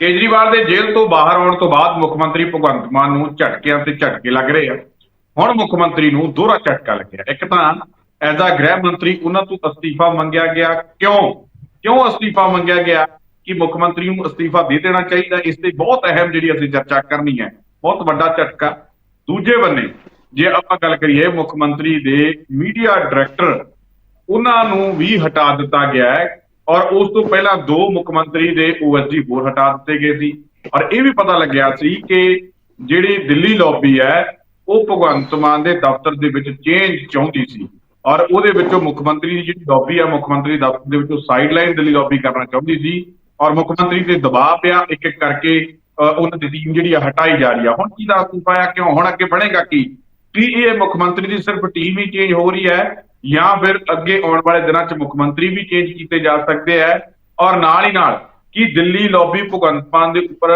ਕੇਜਰੀਵਾਲ ਦੇ ਜੇਲ੍ਹ ਤੋਂ ਬਾਹਰ ਆਉਣ ਤੋਂ ਬਾਅਦ ਮੁੱਖ ਮੰਤਰੀ ਭਗਵੰਤ ਮਾਨ ਨੂੰ ਝਟਕਿਆਂ ਤੇ ਝਟਕੇ ਲੱਗ ਰਹੇ ਆ। ਹੁਣ ਮੁੱਖ ਮੰਤਰੀ ਨੂੰ ਦੋਹਰਾ ਝਟਕਾ ਲੱਗਿਆ। ਇੱਕ ਤਾਂ ਐਜ਼ ਆ ਗ੍ਰਹਿ ਮੰਤਰੀ ਉਹਨਾਂ ਤੋਂ ਅਸਤੀਫਾ ਮੰਗਿਆ ਗਿਆ। ਕਿਉਂ? ਕਿਉਂ ਅਸਤੀਫਾ ਮੰਗਿਆ ਗਿਆ? ਕਿ ਮੁੱਖ ਮੰਤਰੀ ਨੂੰ ਅਸਤੀਫਾ ਦੇ ਦੇਣਾ ਚਾਹੀਦਾ। ਇਸ ਤੇ ਬਹੁਤ ਅਹਿਮ ਜਿਹੜੀ ਅਸੀਂ ਚਰਚਾ ਕਰਨੀ ਹੈ, ਬਹੁਤ ਵੱਡਾ ਝਟਕਾ। ਦੂਜੇ ਬੰਨੇ, ਜੇ ਆਪਾਂ ਗੱਲ ਕਰੀਏ ਮੁੱਖ ਮੰਤਰੀ ਦੇ ਮੀਡੀਆ ਡਾਇਰੈਕਟਰ, ਉਹਨਾਂ ਨੂੰ ਵੀ ਹਟਾ ਦਿੱਤਾ ਗਿਆ ਹੈ। ਔਰ ਉਸ ਤੋਂ ਪਹਿਲਾਂ ਦੋ ਮੁੱਖ ਮੰਤਰੀ ਦੇ ਓਐਸਡੀ ਹੋਰ ਹਟਾ ਦਿੱਤੇ ਗਏ ਸੀ। ਔਰ ਇਹ ਵੀ ਪਤਾ ਲੱਗਿਆ ਸੀ ਕਿ ਜਿਹੜੀ ਦਿੱਲੀ ਲੌਬੀ ਹੈ, ਉਹ ਭਗਵੰਤ ਮਾਨ ਦੇ ਦਫ਼ਤਰ ਦੇ ਵਿੱਚ ਚੇਂਜ ਚਾਹੁੰਦੀ ਸੀ। ਔਰ ਉਹਦੇ ਵਿੱਚੋਂ ਮੁੱਖ ਮੰਤਰੀ ਦੀ ਜਿਹੜੀ ਲੌਬੀ ਆ ਮੁੱਖ ਮੰਤਰੀ ਦਫ਼ਤਰ ਦੇ ਵਿੱਚੋਂ ਸਾਈਡਲਾਈਨ ਦਿੱਲੀ ਲੌਬੀ ਕਰਨਾ ਚਾਹੁੰਦੀ ਸੀ। ਔਰ ਮੁੱਖ ਮੰਤਰੀ ਤੇ ਦਬਾਅ ਪਿਆ ਇੱਕ ਇੱਕ ਕਰਕੇ ਉਹਨਾਂ ਦੀ ਟੀਮ ਜਿਹੜੀ ਆ ਹਟਾਈ ਜਾ ਰਹੀ ਆ। ਹੁਣ ਕੀ ਦਾ ਪਾਇਆ ਕਿਉਂ? ਹੁਣ ਅੱਗੇ ਬਣੇਗਾ ਕੀ? ਕੀ ਇਹ ਮੁੱਖ ਮੰਤਰੀ ਦੀ ਸਿਰਫ ਟੀਮ ਹੀ ਚੇਂਜ ਹੋ ਰਹੀ ਹੈ? ਜਾਂ ਫਿਰ ਅੱਗੇ ਆਉਣ ਵਾਲੇ ਦਿਨਾਂ 'ਚ ਮੁੱਖ ਮੰਤਰੀ ਵੀ ਚੇਂਜ ਕੀਤੇ ਜਾ ਸਕਦੇ ਹੈ ਔਰ ਨਾਲ ਹੀ ਨਾਲ ਕੀ ਦਿੱਲੀ ਲੌਬੀ ਭਗਵੰਤ ਮਾਨ ਦੇ ਉੱਪਰ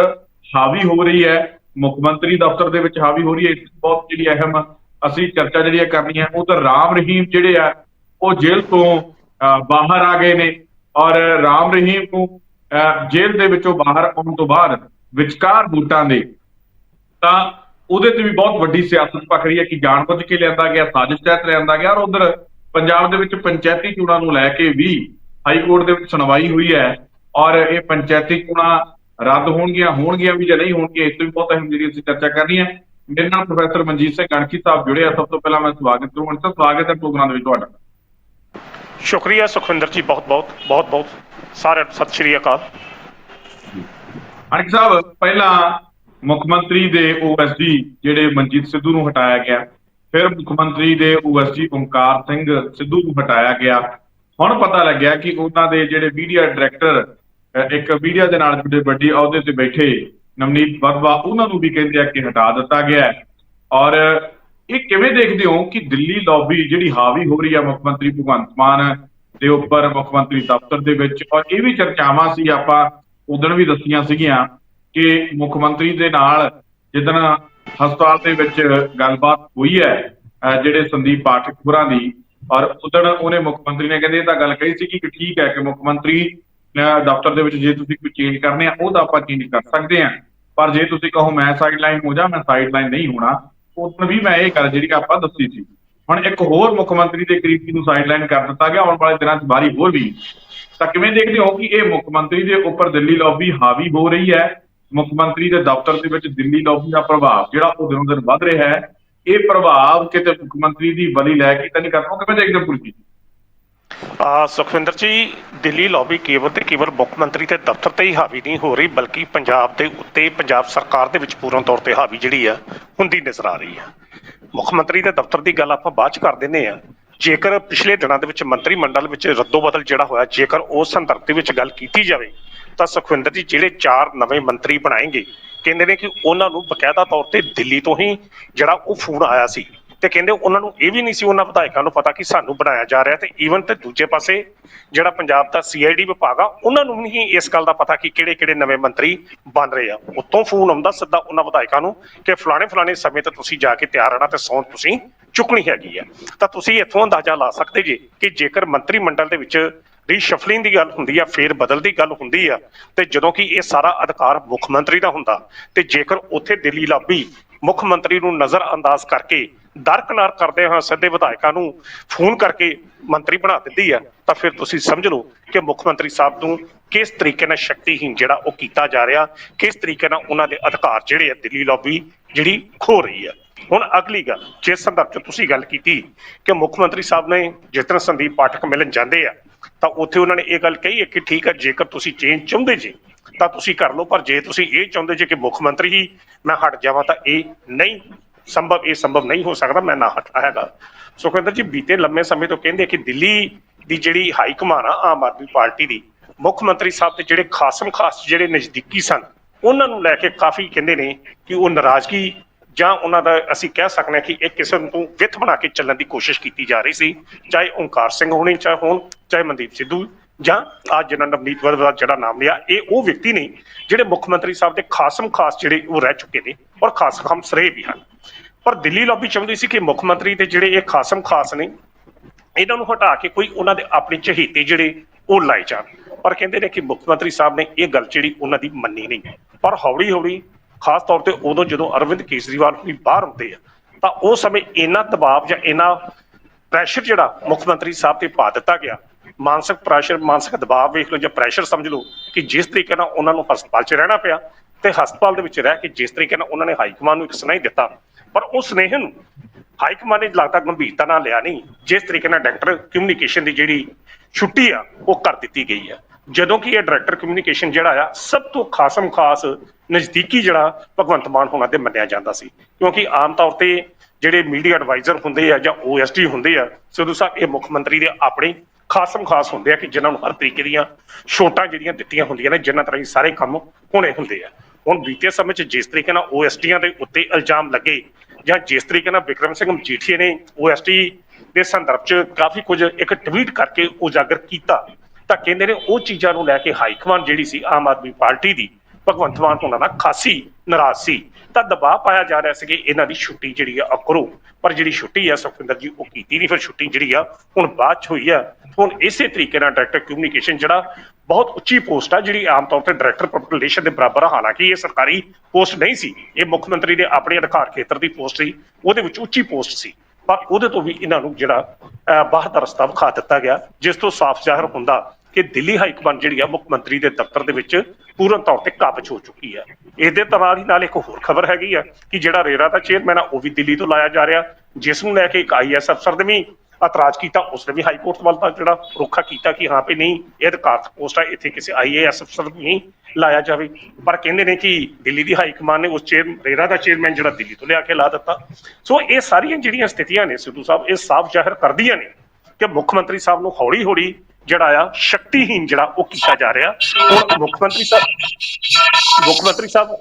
ਹਾਵੀ ਹੋ ਰਹੀ ਹੈ ਮੁੱਖ ਮੰਤਰੀ ਦਫ਼ਤਰ ਦੇ ਵਿੱਚ ਹਾਵੀ ਹੋ ਰਹੀ ਹੈ ਬਹੁਤ ਜਿਹੜੀ ਅਹਿਮ ਅਸੀਂ ਚਰਚਾ ਜਿਹੜੀ ਹੈ ਕਰਨੀ ਹੈ ਉਹ ਤਾਂ ਰਾਮ ਰਹੀਮ ਜਿਹੜੇ ਆ ਉਹ ਜੇਲ੍ਹ ਤੋਂ ਅ, ਬਾਹਰ ਆ ਗਏ ਨੇ। ਔਰ ਰਾਮ ਰਹੀਮ ਨੂੰ ਅ, ਜੇਲ੍ਹ ਦੇ ਵਿੱਚੋਂ ਬਾਹਰ ਆਉਣ ਤੋਂ ਬਾਅਦ ਵਿਚਕਾਰ ਬੂਟਾਂ ਦੇ ਤਾਂ ਉਹਦੇ ਤੇ ਵੀ ਬਹੁਤ ਵੱਡੀ ਸਿਆਸਤ ਪੱਖ ਰਹੀ ਹੈ ਕਿ ਜਾਣਬੁੱਝ ਕੇ ਲਿਆਂਦਾ ਗਿਆ ਸਾਜ਼ਿਸ਼ ਤਹਿਤ ਲਿਆਂਦਾ ਗਿਆ ਔਰ ਉਧਰ ਪੰਜਾਬ ਦੇ ਵਿੱਚ ਪੰਚਾਇਤੀ ਚੋਣਾਂ ਨੂੰ ਲੈ ਕੇ ਵੀ ਹਾਈ ਕੋਰਟ ਦੇ ਵਿੱਚ ਸੁਣਵਾਈ ਹੋਈ ਹੈ ਔਰ ਇਹ ਪੰਚਾਇਤੀ ਚੋਣਾਂ ਰੱਦ ਹੋਣਗੀਆਂ ਹੋਣਗੀਆਂ ਵੀ ਜਾਂ ਨਹੀਂ ਹੋਣਗੀਆਂ ਇਸ ਤੋਂ ਵੀ ਬਹੁਤ ਅਹਿਮ ਜਿਹੜੀ ਅਸੀਂ ਚਰਚਾ ਕਰਨੀ ਹੈ। ਮੇਰੇ ਨਾਲ ਪ੍ਰੋਫੈਸਰ ਮਨਜੀਤ ਸਿੰਘ ਗਣਕੀ ਸਾਹਿਬ ਜੁੜੇ ਆ। ਸਭ ਤੋਂ ਪਹਿਲਾਂ ਮੈਂ ਸਵਾਗਤ ਕਰੂੰਗਾ। ਸਰ ਸਵਾਗਤ ਹੈ ਪ੍ਰੋਗਰਾਮ ਦੇ ਵਿੱਚ ਤੁਹਾਡਾ। ਸ਼ੁਕਰੀਆ ਸੁਖਵਿੰਦਰ ਜੀ ਬਹੁਤ ਬਹੁਤ ਬਹੁਤ ਬਹੁਤ। ਸਾਰਿਆਂ ਨੂੰ ਸਤਿ ਸ਼੍ਰੀ ਅਕਾਲ। ਅਣਖ ਸਾਹਿਬ ਪਹਿਲਾਂ ਮੁੱਖ ਮੰਤਰੀ ਦੇ ਓਐਸਡੀ ਜਿਹੜੇ ਮਨਜੀਤ ਸਿੱਧੂ ਨੂੰ ਹਟਾਇਆ ਗਿਆ। ਫਿਰ ਮੁੱਖ ਮੰਤਰੀ ਦੇ ਓਐਸਡੀ ਓਮਕਾਰ ਸਿੰਘ ਸਿੱਧੂ ਨੂੰ ਹਟਾਇਆ ਗਿਆ। ਹੁਣ ਪਤਾ ਲੱਗਿਆ ਕਿ ਉਹਨਾਂ ਦੇ ਜਿਹੜੇ ਮੀਡੀਆ ਡਾਇਰੈਕਟਰ ਇੱਕ ਮੀਡੀਆ ਦੇ ਨਾਲ ਜੁੜੇ ਵੱਡੇ ਅਹੁਦੇ ਤੇ ਬੈਠੇ ਨਵਨੀਤ ਬਦਵਾ ਉਹਨਾਂ ਨੂੰ ਵੀ ਕਹਿੰਦੇ ਆ ਕਿ ਹਟਾ ਦਿੱਤਾ ਗਿਆ। ਔਰ ਇਹ ਕਿਵੇਂ ਦੇਖਦੇ ਹੋ ਕਿ ਦਿੱਲੀ ਲੌਬੀ ਜਿਹੜੀ ਹਾਵੀ ਹੋ ਰਹੀ ਹੈ ਮੁੱਖ ਮੰਤਰੀ ਭਗਵੰਤ ਮਾਨ ਦੇ ਉੱਪਰ, ਮੁੱਖ ਮੰਤਰੀ ਦਫ਼ਤਰ ਦੇ ਵਿੱਚ, ਔਰ ਇਹ ਵੀ ਚਰਚਾਵਾਂ ਸੀ, ਆਪਾਂ ਉਦੋਂ ਵੀ ਦੱਸੀਆਂ ਸੀਗੀਆਂ ਕਿ ਮੁੱਖ ਮੰਤਰੀ ਦੇ ਨਾਲ ਜਿੱਦਣ ਹਸਪਤਾਲ ਦੇ ਵਿੱਚ ਗੱਲਬਾਤ ਹੋਈ ਹੈ ਜਿਹੜੇ ਸੰਦੀਪ ਪਾਠਕ ਹੋਰਾਂ ਦੀ, ਔਰ ਉਦੋਂ ਉਹਨੇ ਮੁੱਖ ਮੰਤਰੀ ਨੇ ਕਹਿੰਦੇ ਇਹ ਤਾਂ ਗੱਲ ਕਹੀ ਸੀ ਕਿ ਠੀਕ ਹੈ ਕਿ ਮੁੱਖ ਮੰਤਰੀ ਦਫ਼ਤਰ ਦੇ ਵਿੱਚ ਜੇ ਤੁਸੀਂ ਕੋਈ ਚੇਂਜ ਕਰਨੇ ਆ, ਉਹ ਤਾਂ ਆਪਾਂ ਚੇਂਜ ਕਰ ਸਕਦੇ ਆ ਪਰ ਜੇ ਤੁਸੀਂ ਕਹੋ ਮੈਂ ਸਾਈਡਲਾਈਨ ਹੋ ਜਾ, ਮੈਂ ਸਾਈਡਲਾਈਨ ਨਹੀਂ ਹੋਣਾ, ਉਦੋਂ ਵੀ ਮੈਂ ਇਹ ਗੱਲ ਜਿਹੜੀ ਕਿ ਆਪਾਂ ਦੱਸੀ ਸੀ। ਹੁਣ ਇੱਕ ਹੋਰ ਮੁੱਖ ਮੰਤਰੀ ਦੇ ਕਰੀਬੀ ਨੂੰ ਸਾਈਡਲਾਈਨ ਕਰ ਦਿੱਤਾ ਗਿਆ, ਆਉਣ ਵਾਲੇ ਦਿਨਾਂ 'ਚ ਬਾਰੀ ਹੋਰ ਵੀ। ਤਾਂ ਕਿਵੇਂ ਦੇਖਦੇ ਹੋ ਕਿ ਇਹ ਮੁੱਖ ਮੰਤਰੀ ਦੇ ਉੱਪਰ ਦਿੱਲੀ ਲੌਬੀ ਹਾਵੀ ਹੋ ਰਹੀ ਹੈ ਮੁੱਖ ਮੰਤਰੀ ਦੇ ਦਫ਼ਤਰ ਦੇ ਵਿੱਚ ਦਿੱਲੀ ਲੌਬੀ ਦਾ ਪ੍ਰਭਾਵ ਜਿਹੜਾ ਉਹ ਦਿਨੋਂ ਦਿਨ ਵੱਧ ਰਿਹਾ ਹੈ, ਇਹ ਪ੍ਰਭਾਵ ਕਿਤੇ ਮੁੱਖ ਮੰਤਰੀ ਦੀ ਬਲੀ ਲੈ ਕੇ ਤਾਂ ਨਹੀਂ ਕਰਦਾ ਕਿਵੇਂ ਦੇਖਦੇ ਹੋ ਪੁਰਜੀ? ਆ ਸੁਖਵਿੰਦਰ ਜੀ, ਦਿੱਲੀ ਲੌਬੀ ਕੇਵਲ ਤੇ ਕੇਵਲ ਮੁੱਖ ਮੰਤਰੀ ਤੇ ਦਫ਼ਤਰ ਤੇ ਹੀ ਹਾਵੀ ਨਹੀਂ ਹੋ ਰਹੀ, ਬਲਕਿ ਪੰਜਾਬ ਦੇ ਉੱਤੇ ਪੰਜਾਬ ਸਰਕਾਰ ਦੇ ਵਿੱਚ ਪੂਰਨ ਤੌਰ ਤੇ ਹਾਵੀ ਜਿਹੜੀ ਆ, ਹੁੰਦੀ ਨਜ਼ਰ ਆ ਰਹੀ ਆ। ਮੁੱਖ ਮੰਤਰੀ ਦੇ ਦਫ਼ਤਰ ਦੀ ਗੱਲ ਆਪਾਂ ਬਾਅਦ ਚ ਕਰ ਦਿੰਨੇ ਆ। ਜੇਕਰ ਪਿਛਲੇ ਦਿਨਾਂ ਦੇ ਵਿੱਚ ਮੰਤਰੀ ਮੰਡਲ ਵਿੱਚ ਰੱਦੋ ਬਦਲ ਜਿਹੜਾ ਹੋਇਆ, ਜੇਕਰ ਉਸ ਸੰਦਰਭ ਦੇ ਵਿੱਚ ਗੱਲ ਕੀਤੀ ਜਾਵੇ ਤਾਂ ਸੁਖਵਿੰਦਰ ਜੀ, ਜਿਹੜੇ ਚਾਰ ਨਵੇਂ ਮੰਤਰੀ ਬਣਾਏਗੇ, ਕਹਿੰਦੇ ਨੇ ਕਿ ਉਹਨਾਂ ਨੂੰ ਬਕਾਇਦਾ ਤੌਰ ਤੇ ਦਿੱਲੀ ਤੋਂ ਹੀ ਜਿਹੜਾ ਉਹ ਫੋਨ ਆਇਆ ਸੀ। ਤੇ ਕਹਿੰਦੇ ਉਹਨਾਂ ਨੂੰ ਇਹ ਵੀ ਨਹੀਂ ਸੀ ਉਹਨਾਂ ਵਿਧਾਇਕਾਂ ਨੂੰ ਪਤਾ ਕਿ ਸਾਨੂੰ ਬਣਾਇਆ ਜਾ ਰਿਹਾ ਤੇ ਈਵਨ ਤੇ ਦੂਜੇ ਪਾਸੇ ਜਿਹੜਾ ਪੰਜਾਬ ਦਾ ਸੀਆਈਡੀ ਵਿਭਾਗ ਆ, ਉਹਨਾਂ ਨੂੰ ਵੀ ਨਹੀਂ ਇਸ ਗੱਲ ਦਾ ਪਤਾ ਕਿ ਕਿਹੜੇ ਕਿਹੜੇ ਨਵੇਂ ਮੰਤਰੀ ਬਣ ਰਹੇ ਆ। ਉੱਤੋਂ ਫੋਨ ਆਉਂਦਾ ਸਿੱਧਾ ਉਹਨਾਂ ਵਿਧਾਇਕਾਂ ਨੂੰ ਕਿ ਫਲਾਣੇ ਫਲਾਣੇ ਸਮੇਂ ਤੇ ਤੁਸੀਂ ਜਾ ਕੇ ਤਿਆਰ ਰਹਿਣਾ ਤੇ ਸੌਂ ਤੁਸੀਂ ਚੁੱਕਣੀ ਹੈਗੀ ਆ। ਤਾਂ ਤੁਸੀਂ ਇੱਥੋਂ ਅੰਦਾਜ਼ਾ ਲਾ ਸਕਦੇ ਜੀ ਕਿ ਜੇਕਰ ਮੰਤਰੀ ਮੰਡਲ ਦੇ ਵਿੱਚ ਰੀਸ਼ਫਲਿੰਗ ਦੀ ਗੱਲ ਹੁੰਦੀ ਆ, ਫੇਰ ਬਦਲ ਦੀ ਗੱਲ ਹੁੰਦੀ ਆ, ਤੇ ਜਦੋਂ ਕਿ ਇਹ ਸਾਰਾ ਅਧਿਕਾਰ ਮੁੱਖ ਮੰਤਰੀ ਦਾ ਹੁੰਦਾ, ਤੇ ਜੇਕਰ ਉੱਥੇ ਦਿੱਲੀ ਲਾਬੀ ਮੁੱਖ ਮੰਤਰੀ ਨੂੰ ਨਜ਼ਰ ਅੰਦਾਜ਼ ਕਰਕੇ ਦਰਕਨਾਰ ਕਰਦੇ ਹਾਂ ਸਿੱਧੇ ਵਿਧਾਇਕਾਂ ਨੂੰ ਫੋਨ ਕਰਕੇ ਮੰਤਰੀ ਬਣਾ ਦਿੰਦੀ ਆ, ਤਾਂ ਫਿਰ ਤੁਸੀਂ ਸਮਝ ਲਓ ਕਿ ਮੁੱਖ ਮੰਤਰੀ ਸਾਹਿਬ ਨੂੰ ਕਿਸ ਤਰੀਕੇ ਨਾਲ ਸ਼ਕਤੀਹੀਨ ਜਿਹੜਾ ਉਹ ਕੀਤਾ ਜਾ ਰਿਹਾ, ਕਿਸ ਤਰੀਕੇ ਨਾਲ ਉਹਨਾਂ ਦੇ ਅਧਿਕਾਰ ਜਿਹੜੇ ਆ ਦਿੱਲੀ ਲਾਬੀ ਜਿਹੜੀ ਖੋ ਰਹੀ ਆ। ਹੁਣ ਅਗਲੀ ਗੱਲ, ਜਿਸ ਸੰਦਰਭ 'ਚ ਤੁਸੀਂ ਗੱਲ ਕੀਤੀ ਕਿ ਮੁੱਖ ਮੰਤਰੀ ਸਾਹਿਬ ਨੇ ਜਿਸ ਤਰ੍ਹਾਂ ਸੰਦੀਪ ਪਾਠਕ ਮਿਲਣ ਜਾਂਦੇ ਆ, ਤਾਂ ਉੱਥੇ ਉਹਨਾਂ ਨੇ ਇਹ ਗੱਲ ਕਹੀ ਹੈ ਕਿ ਠੀਕ ਹੈ ਜੇਕਰ ਤੁਸੀਂ ਚੇਂਜ ਚਾਹੁੰਦੇ ਜੀ, ਤਾਂ ਤੁਸੀਂ ਕਰ ਲਓ, ਪਰ ਜੇ ਤੁਸੀਂ ਇਹ ਚਾਹੁੰਦੇ ਜੇ ਕਿ ਮੁੱਖ ਮੰਤਰੀ ਹੀ ਮੈਂ ਹਟ ਜਾਵਾਂ, ਤਾਂ ਇਹ ਨਹੀਂ ਸੰਭਵ, ਇਹ ਸੰਭਵ ਨਹੀਂ ਹੋ ਸਕਦਾ, ਮੈਂ ਨਾ ਹਟਾ ਹੈਗਾ। ਸੁਖਵਿੰਦਰ ਜੀ, ਬੀਤੇ ਲੰਮੇ ਸਮੇਂ ਤੋਂ ਕਹਿੰਦੇ ਕਿ ਦਿੱਲੀ ਦੀ ਜਿਹੜੀ ਹਾਈ ਕਮਾਨ ਆ, ਆਮ ਆਦਮੀ ਪਾਰਟੀ ਦੀ, ਮੁੱਖ ਮੰਤਰੀ ਸਾਹਿਬ ਦੇ ਜਿਹੜੇ ਖਾਸਮ ਖਾਸ ਜਿਹੜੇ ਨਜ਼ਦੀਕੀ ਸਨ, ਉਹਨਾਂ ਨੂੰ ਲੈ ਕੇ ਕਾਫੀ ਕਹਿੰਦੇ ਨੇ ਕਿ ਉਹ ਨਾਰਾਜ਼ਗੀ ਜਾਂ ਉਹਨਾਂ ਦਾ ਅਸੀਂ ਕਹਿ ਸਕਦੇ ਹਾਂ ਕਿ ਇੱਕ ਕਿਸਮ ਤੋਂ ਵਿੱਥ ਬਣਾ ਕੇ ਚੱਲਣ ਦੀ ਕੋਸ਼ਿਸ਼ ਕੀਤੀ ਜਾ ਰਹੀ ਸੀ, ਚਾਹੇ ਓਂਕਾਰ ਸਿੰਘ ਹੋਣੀ ਚਾਹੇ ਹੋਣ, ਚਾਹੇ ਮਨਦੀਪ ਸਿੱਧੂ ਜਾਂ ਅੱਜ ਜਿਹਨਾਂ ਨਵਨੀਤ ਵਰ ਦਾ ਜਿਹੜਾ ਨਾਮ ਲਿਆ, ਇਹ ਉਹ ਵਿਅਕਤੀ ਨੇ ਜਿਹੜੇ ਮੁੱਖ ਮੰਤਰੀ ਸਾਹਿਬ ਦੇ ਖਾਸਮ ਖਾਸ ਜਿਹੜੇ ਉਹ ਰਹਿ ਚੁੱਕੇ ਨੇ ਔਰ ਖਾਸ ਖਾਮ ਰਹੇ ਵੀ ਹਨ। ਪਰ ਦਿੱਲੀ ਲੌਬੀ ਚਾਹੁੰਦੀ ਸੀ ਕਿ ਮੁੱਖ ਮੰਤਰੀ ਦੇ ਜਿਹੜੇ ਇਹ ਖਾਸਮ ਖਾਸ ਨੇ, ਇਹਨਾਂ ਨੂੰ ਹਟਾ ਕੇ ਕੋਈ ਉਹਨਾਂ ਦੇ ਆਪਣੇ ਚਹੀਤੇ ਜਿਹੜੇ ਉਹ ਲਾਏ ਜਾਣ। ਪਰ ਕਹਿੰਦੇ ਨੇ ਕਿ ਮੁੱਖ ਮੰਤਰੀ ਸਾਹਿਬ ਨੇ ਇਹ ਗੱਲ ਜਿਹੜੀ ਉਹਨਾਂ ਦੀ ਮੰਨੀ ਨਹੀਂ। ਪਰ ਹੌਲੀ ਹੌਲੀ ਖਾਸ ਤੌਰ ਤੇ ਉਦੋਂ ਜਦੋਂ ਅਰਵਿੰਦ ਕੇਜਰੀਵਾਲ ਵੀ ਬਾਹਰ ਹੁੰਦੇ ਆ, ਤਾਂ ਉਹ ਸਮੇਂ ਇੰਨਾ ਦਬਾਅ ਜਾਂ ਇੰਨਾ ਪ੍ਰੈਸ਼ਰ ਜਿਹੜਾ ਮੁੱਖ ਮੰਤਰੀ ਸਾਹਿਬ ਤੇ ਪਾ ਦਿੱਤਾ ਗਿਆ, ਮਾਨਸਿਕ ਪ੍ਰੈਸ਼ਰ ਮਾਨਸਿਕ ਦਬਾਅ ਵੇਖ ਲਓ ਜਾਂ ਪ੍ਰੈਸ਼ਰ ਸਮਝ ਲਓ ਕਿ ਜਿਸ ਤਰੀਕੇ ਨਾਲ ਉਹਨਾਂ ਨੂੰ ਹਸਪਤਾਲ 'ਚ ਰਹਿਣਾ ਪਿਆ ਤੇ ਹਸਪਤਾਲ ਦੇ ਵਿੱਚ ਰਹਿ ਕੇ ਜਿਸ ਤਰੀਕੇ ਨਾਲ ਉਹਨਾਂ ਨੇ ਹਾਈ ਕਮਾਂਡ ਨੂੰ ਇੱਕ ਸੁਨੇਹਾ ਦਿੱਤਾ, ਪਰ ਉਸ ਸੁਨੇਹੇ ਨੂੰ ਹਾਈ ਕਮਾਂਡ ਨੇ ਲਗਾਤਾਰ ਗੰਭੀਰਤਾ ਨਾਲ ਲਿਆ ਨਹੀਂ, ਜਿਸ ਤਰੀਕੇ ਨਾਲ ਡਾਇਰੈਕਟਰ ਕਮਿਊਨੀਕੇਸ਼ਨ ਦੀ ਜਿਹੜੀ ਛੁੱਟੀ ਆ, ਉਹ ਕਰ ਦਿੱਤੀ ਗਈ ਆ। ਜਦੋਂ ਕਿ ਇਹ ਡਾਇਰੈਕਟਰ ਕਮਿਊਨੀਕੇਸ਼ਨ ਜਿਹੜਾ ਆ, ਸਭ ਤੋਂ ਖਾਸਮ ਖਾਸ ਨਜ਼ਦੀਕੀ ਜਿਹੜਾ ਭਗਵੰਤ ਮਾਨ ਹੋਣਾ ਤੇ ਮੰਨਿਆ ਜਾਂਦਾ ਸੀ। ਕਿਉਂਕਿ ਆਮ ਤੌਰ ਤੇ ਜਿਹੜੇ ਮੀਡੀਆ ਐਡਵਾਈਜ਼ਰ ਹੁੰਦੇ ਆ ਜਾਂ ਓਐਸਡੀ ਹੁੰਦੇ ਆ, ਸਿੱਧੂ ਸਾਹਿਬ, ਇਹ ਮੁੱਖ ਮੰਤਰੀ ਦੇ ਆਪਣੇ ਖਾਸਮ ਖਾਸ ਹੁੰਦੇ ਆ ਕਿ ਜਿਨ੍ਹਾਂ ਨੂੰ ਹਰ ਤਰੀਕੇ ਦੀਆਂ ਛੋਟਾਂ ਜਿਹੜੀਆਂ ਦਿੱਤੀਆਂ ਹੁੰਦੀਆਂ ਨੇ, ਜਿਨ੍ਹਾਂ ਤਰ੍ਹਾਂ ਹੀ ਸਾਰੇ ਕੰਮ ਹੋਣੇ ਹੁੰਦੇ ਆ। ਹੁਣ ਬੀਤੇ ਸਮੇਂ 'ਚ ਜਿਸ ਤਰੀਕੇ ਨਾਲ ਓਐਸਡੀਆਂ ਦੇ ਉੱਤੇ ਇਲਜ਼ਾਮ ਲੱਗੇ ਜਾਂ ਜਿਸ ਤਰੀਕੇ ਨਾਲ ਵਿਕਰਮ ਸਿੰਘ ਮਜੀਠੀਆ ਨੇ ਓਐਸਡੀ ਦੇ ਸੰਦਰਭ 'ਚ ਕਾਫੀ ਕੁਝ ਇੱਕ ਟਵੀਟ ਕਰਕੇ ਉਜਾਗਰ ਕੀਤਾ ਤਾਂ ਕਹਿੰਦੇ ਨੇ ਉਹ ਚੀਜ਼ਾਂ ਨੂੰ ਲੈ ਕੇ ਹਾਈ ਕਮਾਂਡ ਜਿਹੜੀ ਸੀ ਆਮ ਆਦਮੀ ਪਾਰਟੀ ਦੀ ਭਗਵੰਤ ਮਾਨ ਉਹਨਾਂ ਦਾ ਖਾਸੀ ਨਾਰਾਜ਼ ਸੀ। ਤਾਂ ਦਬਾਅ ਪਾਇਆ ਜਾ ਰਿਹਾ ਸੀ ਕਿ ਇਹਨਾਂ ਦੀ ਛੁੱਟੀ ਜਿਹੜੀ ਆ ਉਹ ਕਰੋ ਪਰ ਜਿਹੜੀ ਛੁੱਟੀ ਆ ਸੁਖਵਿੰਦਰ ਜੀ ਉਹ ਕੀਤੀ ਨਹੀਂ। ਫਿਰ ਛੁੱਟੀ ਜਿਹੜੀ ਆ ਹੁਣ ਬਾਅਦ ਚ ਹੋਈ ਆ। ਹੁਣ ਇਸੇ ਤਰੀਕੇ ਨਾਲ ਡਾਇਰੈਕਟਰ ਕਮਿਊਨੀਕੇਸ਼ਨ ਜਿਹੜਾ ਬਹੁਤ ਉੱਚੀ ਪੋਸਟ ਆ ਜਿਹੜੀ ਆਮ ਤੌਰ ਤੇ ਡਾਇਰੈਕਟਰ ਪਬਲਿਕ ਰਿਲੇਸ਼ਨ ਦੇ ਬਰਾਬਰ ਆ। ਹਾਲਾਂਕਿ ਇਹ ਸਰਕਾਰੀ ਪੋਸਟ ਨਹੀਂ ਸੀ। ਇਹ ਮੁੱਖ ਮੰਤਰੀ ਦੇ ਆਪਣੇ ਅਧਿਕਾਰ ਖੇਤਰ ਦੀ ਪੋਸਟ ਸੀ। ਉਹਦੇ ਵਿੱਚ ਉੱਚੀ ਪੋਸਟ ਸੀ। ਪਰ ਉਹਦੇ ਤੋਂ ਵੀ ਇਹਨਾਂ ਨੂੰ ਜਿਹੜਾ ਅਹ, ਬਾਹਰ ਦਾ ਰਸਤਾ ਵਿਖਾ ਦਿੱਤਾ ਗਿਆ ਜਿਸ ਤੋਂ ਸਾਫ਼ ਜ਼ਾਹਰ ਹੁੰਦਾ ਕਿ ਦਿੱਲੀ ਹਾਈ ਕਮਾਂਡ ਜਿਹੜੀ ਆ ਮੁੱਖ ਮੰਤਰੀ ਦੇ ਦਫ਼ਤਰ ਦੇ ਵਿੱਚ ਪੂਰਨ ਤੌਰ ਤੇ ਕਾਬਜ ਹੋ ਚੁੱਕੀ ਹੈ ਇਹਦੇ ਨਾਲ ਹੀ ਨਾਲ ਇੱਕ ਹੋਰ ਖਬਰ ਹੈਗੀ ਆ ਕਿ ਜਿਹੜਾ ਰੇਰਾ ਦਾ ਚੇਅਰਮੈਨ ਆ, ਉਹ ਵੀ ਦਿੱਲੀ ਤੋਂ ਲਾਇਆ ਜਾ ਰਿਹਾ, ਜਿਸ ਨੂੰ ਲੈ ਕੇ ਇੱਕ ਆਈਐਸ ਅਫਸਰ ਨੇ ਵੀ ਇਤਰਾਜ਼ ਕੀਤਾ ਉਸਨੇ ਵੀ ਹਾਈ ਕੋਰਟ ਵੱਲ ਤਾਂ ਜਿਹੜਾ ਰੋਖਾ ਕੀਤਾ ਕਿ ਹਾਂ ਵੀ ਨਹੀਂ, ਇਹ ਅਧਿਕਾਰਤ ਪੋਸਟ ਆ, ਇੱਥੇ ਕਿਸੇ ਆਈਏਐਸ ਅਫਸਰ ਨੂੰ ਨਹੀਂ ਲਾਇਆ ਜਾਵੇ। ਪਰ ਕਹਿੰਦੇ ਨੇ ਕਿ ਦਿੱਲੀ ਦੀ ਹਾਈ ਕਮਾਂਡ ਨੇ ਉਸ ਚੇਅਰ, ਰੇਰਾ ਦਾ ਚੇਅਰਮੈਨ ਜਿਹੜਾ ਦਿੱਲੀ ਤੋਂ ਲਿਆ ਕੇ ਲਾ ਦਿੱਤਾ। ਸੋ ਇਹ ਸਾਰੀਆਂ ਜਿਹੜੀਆਂ ਸਥਿਤੀਆਂ ਨੇ ਸਿੱਧੂ ਸਾਹਿਬ, ਇਹ ਸਾਫ਼ ਜ਼ਾਹਿਰ ਕਰਦੀਆਂ ਨੇ ਕਿ ਮੁੱਖ ਮੰਤਰੀ ਸਾਹਿਬ ਨੂੰ ਹੌਲੀ ਹੌਲੀ ਜਿਹੜਾ ਆ ਸ਼ਕਤੀਹੀਨ ਜਿਹੜਾ ਉਹ ਕੀਤਾ ਜਾ ਰਿਹਾ। ਹੁਣ ਮੁੱਖ ਮੰਤਰੀ ਸਾਹਿਬ ਮੁੱਖ ਮੰਤਰੀ ਸਾਹਿਬ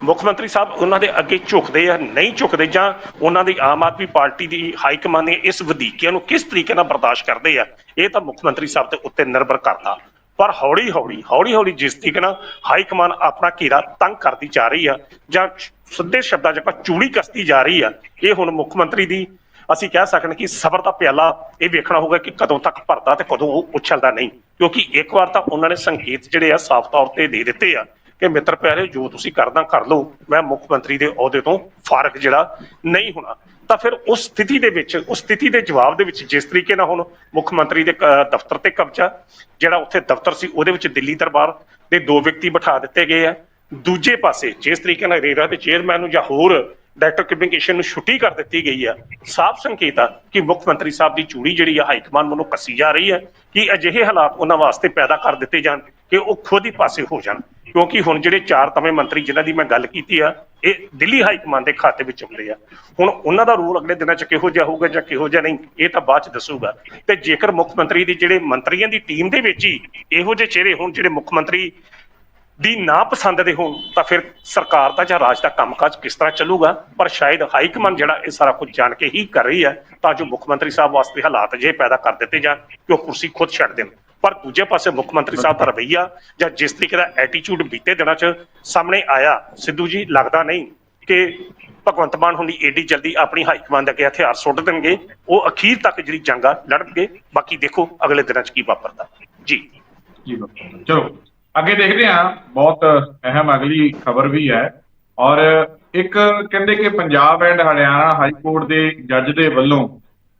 ਮੁੱਖ ਮੰਤਰੀ ਸਾਹਿਬ ਉਹਨਾਂ ਦੇ ਅੱਗੇ ਝੁਕਦੇ ਆ, ਨਹੀਂ ਝੁਕਦੇ ਜਾਂ ਉਹਨਾਂ ਦੀ ਆਮ ਆਦਮੀ ਪਾਰਟੀ ਦੀ ਹਾਈ ਕਮਾਂਡ ਨੇ ਇਸ ਵਧੀਕੀਆਂ ਨੂੰ ਕਿਸ ਤਰੀਕੇ ਨਾਲ ਬਰਦਾਸ਼ਤ ਕਰਦੇ ਆ, ਇਹ ਤਾਂ ਮੁੱਖ ਮੰਤਰੀ ਸਾਹਿਬ ਦੇ ਉੱਤੇ ਨਿਰਭਰ ਕਰਦਾ। ਪਰ ਹੌਲੀ ਹੌਲੀ ਹੌਲੀ ਹੌਲੀ ਜਿਸ ਤਰੀਕੇ ਨਾਲ ਹਾਈ ਕਮਾਂਡ ਆਪਣਾ ਘੇਰਾ ਤੰਗ ਕਰਦੀ ਜਾ ਰਹੀ ਆ ਜਾਂ ਸਿੱਧੇ ਸ਼ਬਦਾਂ 'ਚ ਆਪਾਂ ਚੂੜੀ ਕਸਦੀ ਜਾ ਰਹੀ ਆ, ਇਹ ਹੁਣ ਮੁੱਖ ਮੰਤਰੀ ਦੀ ਅਸੀਂ ਕਹਿ ਸਕਦੇ ਕਿ ਸਬਰ ਦਾ ਪਿਆਲਾ ਇਹ ਵੇਖਣਾ ਹੋਊਗਾ ਕਿ ਕਦੋਂ ਤੱਕ ਭਰਦਾ ਤੇ ਕਦੋਂ ਉਹ ਉਛਲਦਾ ਨਹੀਂ। ਕਿਉਂਕਿ ਇੱਕ ਵਾਰ ਤਾਂ ਉਹਨਾਂ ਨੇ ਸੰਕੇਤ ਜਿਹੜੇ ਆ ਸਾਫ਼ ਤੌਰ ਤੇ ਦੇ ਦਿੱਤੇ ਆ ਕਿ ਮਿੱਤਰ ਪਿਆਰੇ ਜੋ ਤੁਸੀਂ ਕਰਨਾ ਕਰ ਲਓ, ਮੈਂ ਮੁੱਖ ਮੰਤਰੀ ਦੇ ਅਹੁਦੇ ਤੋਂ ਫਾਰਗ ਜਿਹੜਾ ਨਹੀਂ ਹੋਣਾ। ਤਾਂ ਫਿਰ ਉਸ ਸਥਿਤੀ ਦੇ ਵਿੱਚ, ਉਸ ਸਥਿਤੀ ਦੇ ਜਵਾਬ ਦੇ ਵਿੱਚ ਜਿਸ ਤਰੀਕੇ ਨਾਲ ਹੁਣ ਮੁੱਖ ਮੰਤਰੀ ਦੇ ਦਫ਼ਤਰ ਤੇ ਕਬਜ਼ਾ, ਜਿਹੜਾ ਉੱਥੇ ਦਫ਼ਤਰ ਸੀ, ਉਹਦੇ ਵਿੱਚ ਦਿੱਲੀ ਦਰਬਾਰ ਦੇ ਦੋ ਵਿਅਕਤੀ ਬਿਠਾ ਦਿੱਤੇ ਗਏ ਆ। ਦੂਜੇ ਪਾਸੇ, ਜਿਸ ਤਰੀਕੇ ਨਾਲ ਰੇਰਾ ਦੇ ਚੇਅਰਮੈਨ ਨੂੰ ਜਾਂ ਹੋਰ ਡਾਇਰੈਕਟਰ ਕਮਿਊਨੀਕੇਸ਼ਨ ਨੂੰ ਛੁੱਟੀ ਕਰ ਦਿੱਤੀ ਗਈ ਆ। ਸਾਫ਼ ਸੰਕੇਤ ਆ ਕਿ ਮੁੱਖ ਮੰਤਰੀ ਸਾਹਿਬ ਦੀ ਚੂੜੀ ਜਿਹੜੀ ਆ ਹਾਈ ਕਮਾਂਡ ਵੱਲੋਂ ਕੱਸੀ ਜਾ ਰਹੀ ਹੈ ਕਿ ਅਜਿਹੇ ਹਾਲਾਤ ਉਹਨਾਂ ਵਾਸਤੇ ਪੈਦਾ ਕਰ ਦਿੱਤੇ ਜਾਣ ਕਿ ਉਹ ਖੁਦ ਹੀ ਪਾਸੇ ਹੋ ਜਾਣ। ਕਿਉਂਕਿ ਹੁਣ ਜਿਹੜੇ ਚਾਰ ਤਵੇਂ ਮੰਤਰੀ ਜਿਨ੍ਹਾਂ ਦੀ ਮੈਂ ਗੱਲ ਕੀਤੀ ਆ, ਇਹ ਦਿੱਲੀ ਹਾਈ ਕਮਾਂਡ ਦੇ ਖਾਤੇ ਵਿੱਚ ਆਉਂਦੇ ਆ। ਹੁਣ ਉਹਨਾਂ ਦਾ ਰੂਲ ਅਗਲੇ ਦਿਨਾਂ 'ਚ ਕਿਹੋ ਜਿਹਾ ਹੋਊਗਾ ਜਾਂ ਕਿਹੋ ਜਿਹਾ ਨਹੀਂ, ਇਹ ਤਾਂ ਬਾਅਦ 'ਚ ਦੱਸੂਗਾ। ਤੇ ਜੇਕਰ ਮੁੱਖ ਮੰਤਰੀ ਦੀ ਜਿਹੜੇ ਮੰਤਰੀਆਂ ਦੀ ਟੀਮ ਦੇ ਵਿੱਚ ਹੀ ਇਹੋ ਜਿਹੇ ਚਿਹਰੇ ਹੋਣ, ਜਿਹੜੇ ਮੁੱਖ ਮੰਤਰੀ ਦੀ ਨਾ ਪਸੰਦ ਦੇ ਹੋਣ, ਤਾਂ ਫਿਰ ਸਰਕਾਰ ਦਾ ਜਾਂ ਰਾਜ ਦਾ ਕੰਮਕਾਜ ਕਿਸ ਤਰ੍ਹਾਂ ਚੱਲੂਗਾ? ਪਰ ਸ਼ਾਇਦ ਹਾਈ ਕਮਾਂਡ ਜਿਹੜਾ ਇਹ ਸਾਰਾ ਕੁਝ ਜਾਣ ਕੇ ਹੀ ਕਰ ਰਹੀ ਹੈ, ਤਾਂ ਜੋ ਮੁੱਖ ਮੰਤਰੀ ਸਾਹਿਬ ਵਾਸਤੇ ਹਾਲਾਤ ਜੇ ਪੈਦਾ ਕਰ ਦਿੱਤੇ ਜਾਣ ਕਿ ਉਹ ਕੁਰਸੀ ਖੁਦ ਛੱਡ ਦੇਣ। ਪਰ ਦੂਜੇ ਪਾਸੇ ਮੁੱਖ ਮੰਤਰੀ ਸਾਹਿਬ ਦਾ ਰਵੱਈਆ ਜਾਂ ਜਿਸ ਤਰੀਕੇ ਦਾ ਐਟੀਟਿਊਡ ਬੀਤੇ ਦਿਨਾਂ 'ਚ ਸਾਹਮਣੇ ਆਇਆ, ਸਿੱਧੂ ਜੀ, ਲੱਗਦਾ ਨਹੀਂ ਕਿ ਭਗਵੰਤ ਮਾਨ ਹੁਣੀ ਏਡੀ ਜਲਦੀ ਆਪਣੀ ਹਾਈ ਕਮਾਂਡ ਅੱਗੇ ਹਥਿਆਰ ਸੁੱਟ ਦੇਣਗੇ। ਉਹ ਅਖੀਰ ਤੱਕ ਜਿਹੜੀ ਜੰਗ ਆ, ਲੜਨਗੇ। ਬਾਕੀ ਦੇਖੋ ਅਗਲੇ ਦਿਨਾਂ 'ਚ ਕੀ ਵਾਪਰਦਾ। ਜੀ। ਜੀ ਚਲੋ। ਅੱਗੇ ਦੇਖਦੇ ਹਾਂ, ਬਹੁਤ ਅਹਿਮ ਅਗਲੀ ਖਬਰ ਵੀ ਹੈ। ਔਰ ਇੱਕ ਕਹਿੰਦੇ ਕਿ Punjab and Haryana high court ਦੇ ਜੱਜ ਦੇ ਵੱਲੋਂ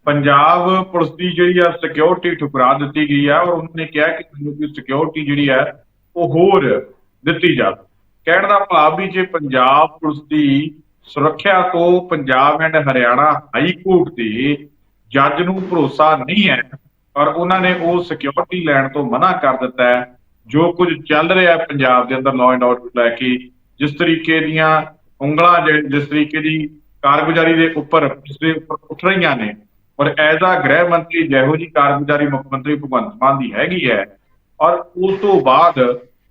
ਪੰਜਾਬ ਪੁਲਿਸ ਦੀ ਜਿਹੜੀ ਆ ਸਿਕਿਉਰਿਟੀ ਠੁਕਰਾ ਦਿੱਤੀ ਗਈ ਆ ਔਰ ਉਹਨਾਂ ਨੇ ਕਿਹਾ ਕਿ ਤੁਹਾਨੂੰ ਦੀ ਸਿਕਿਉਰਿਟੀ ਜਿਹੜੀ ਹੈ ਉਹ ਹੋਰ ਦਿੱਤੀ ਜਾਵੇ। ਕਹਿਣ ਦਾ ਭਾਵ ਵੀ ਜੇ ਪੰਜਾਬ ਪੁਲਿਸ ਦੀ ਸੁਰੱਖਿਆ ਤੋਂ Punjab and Haryana high court ਦੇ ਜੱਜ ਨੂੰ ਭਰੋਸਾ ਨਹੀਂ ਹੈ ਔਰ ਉਹਨਾਂ ਨੇ ਉਹ ਸਿਕਿਉਰਿਟੀ ਲੈਣ ਤੋਂ ਮਨਾ ਕਰ ਦਿੱਤਾ ਹੈ। ਜੋ ਕੁਝ ਚੱਲ ਰਿਹਾ ਪੰਜਾਬ ਦੇ ਅੰਦਰ ਲਾਅ ਐਂਡ ਆਰਡਰ ਲੈ ਕੇ, ਜਿਸ ਤਰੀਕੇ ਦੀਆਂ ਉਂਗਲਾਂ ਜਿ- ਜਿਸ ਤਰੀਕੇ ਦੀ ਕਾਰਗੁਜ਼ਾਰੀ ਦੇ ਉੱਪਰ ਦੇ ਉੱਪਰ ਉੱਠ ਰਹੀਆਂ ਨੇ, ਔਰ ਐਜ਼ ਆ ਗ੍ਰਹਿ ਮੰਤਰੀ ਜਿਹੋ ਜੀ ਕਾਰਗੁਜ਼ਾਰੀ ਮੁੱਖ ਮੰਤਰੀ ਭਗਵੰਤ ਮਾਨ ਦੀ ਹੈਗੀ ਹੈ, ਔਰ ਉਸ ਤੋਂ ਬਾਅਦ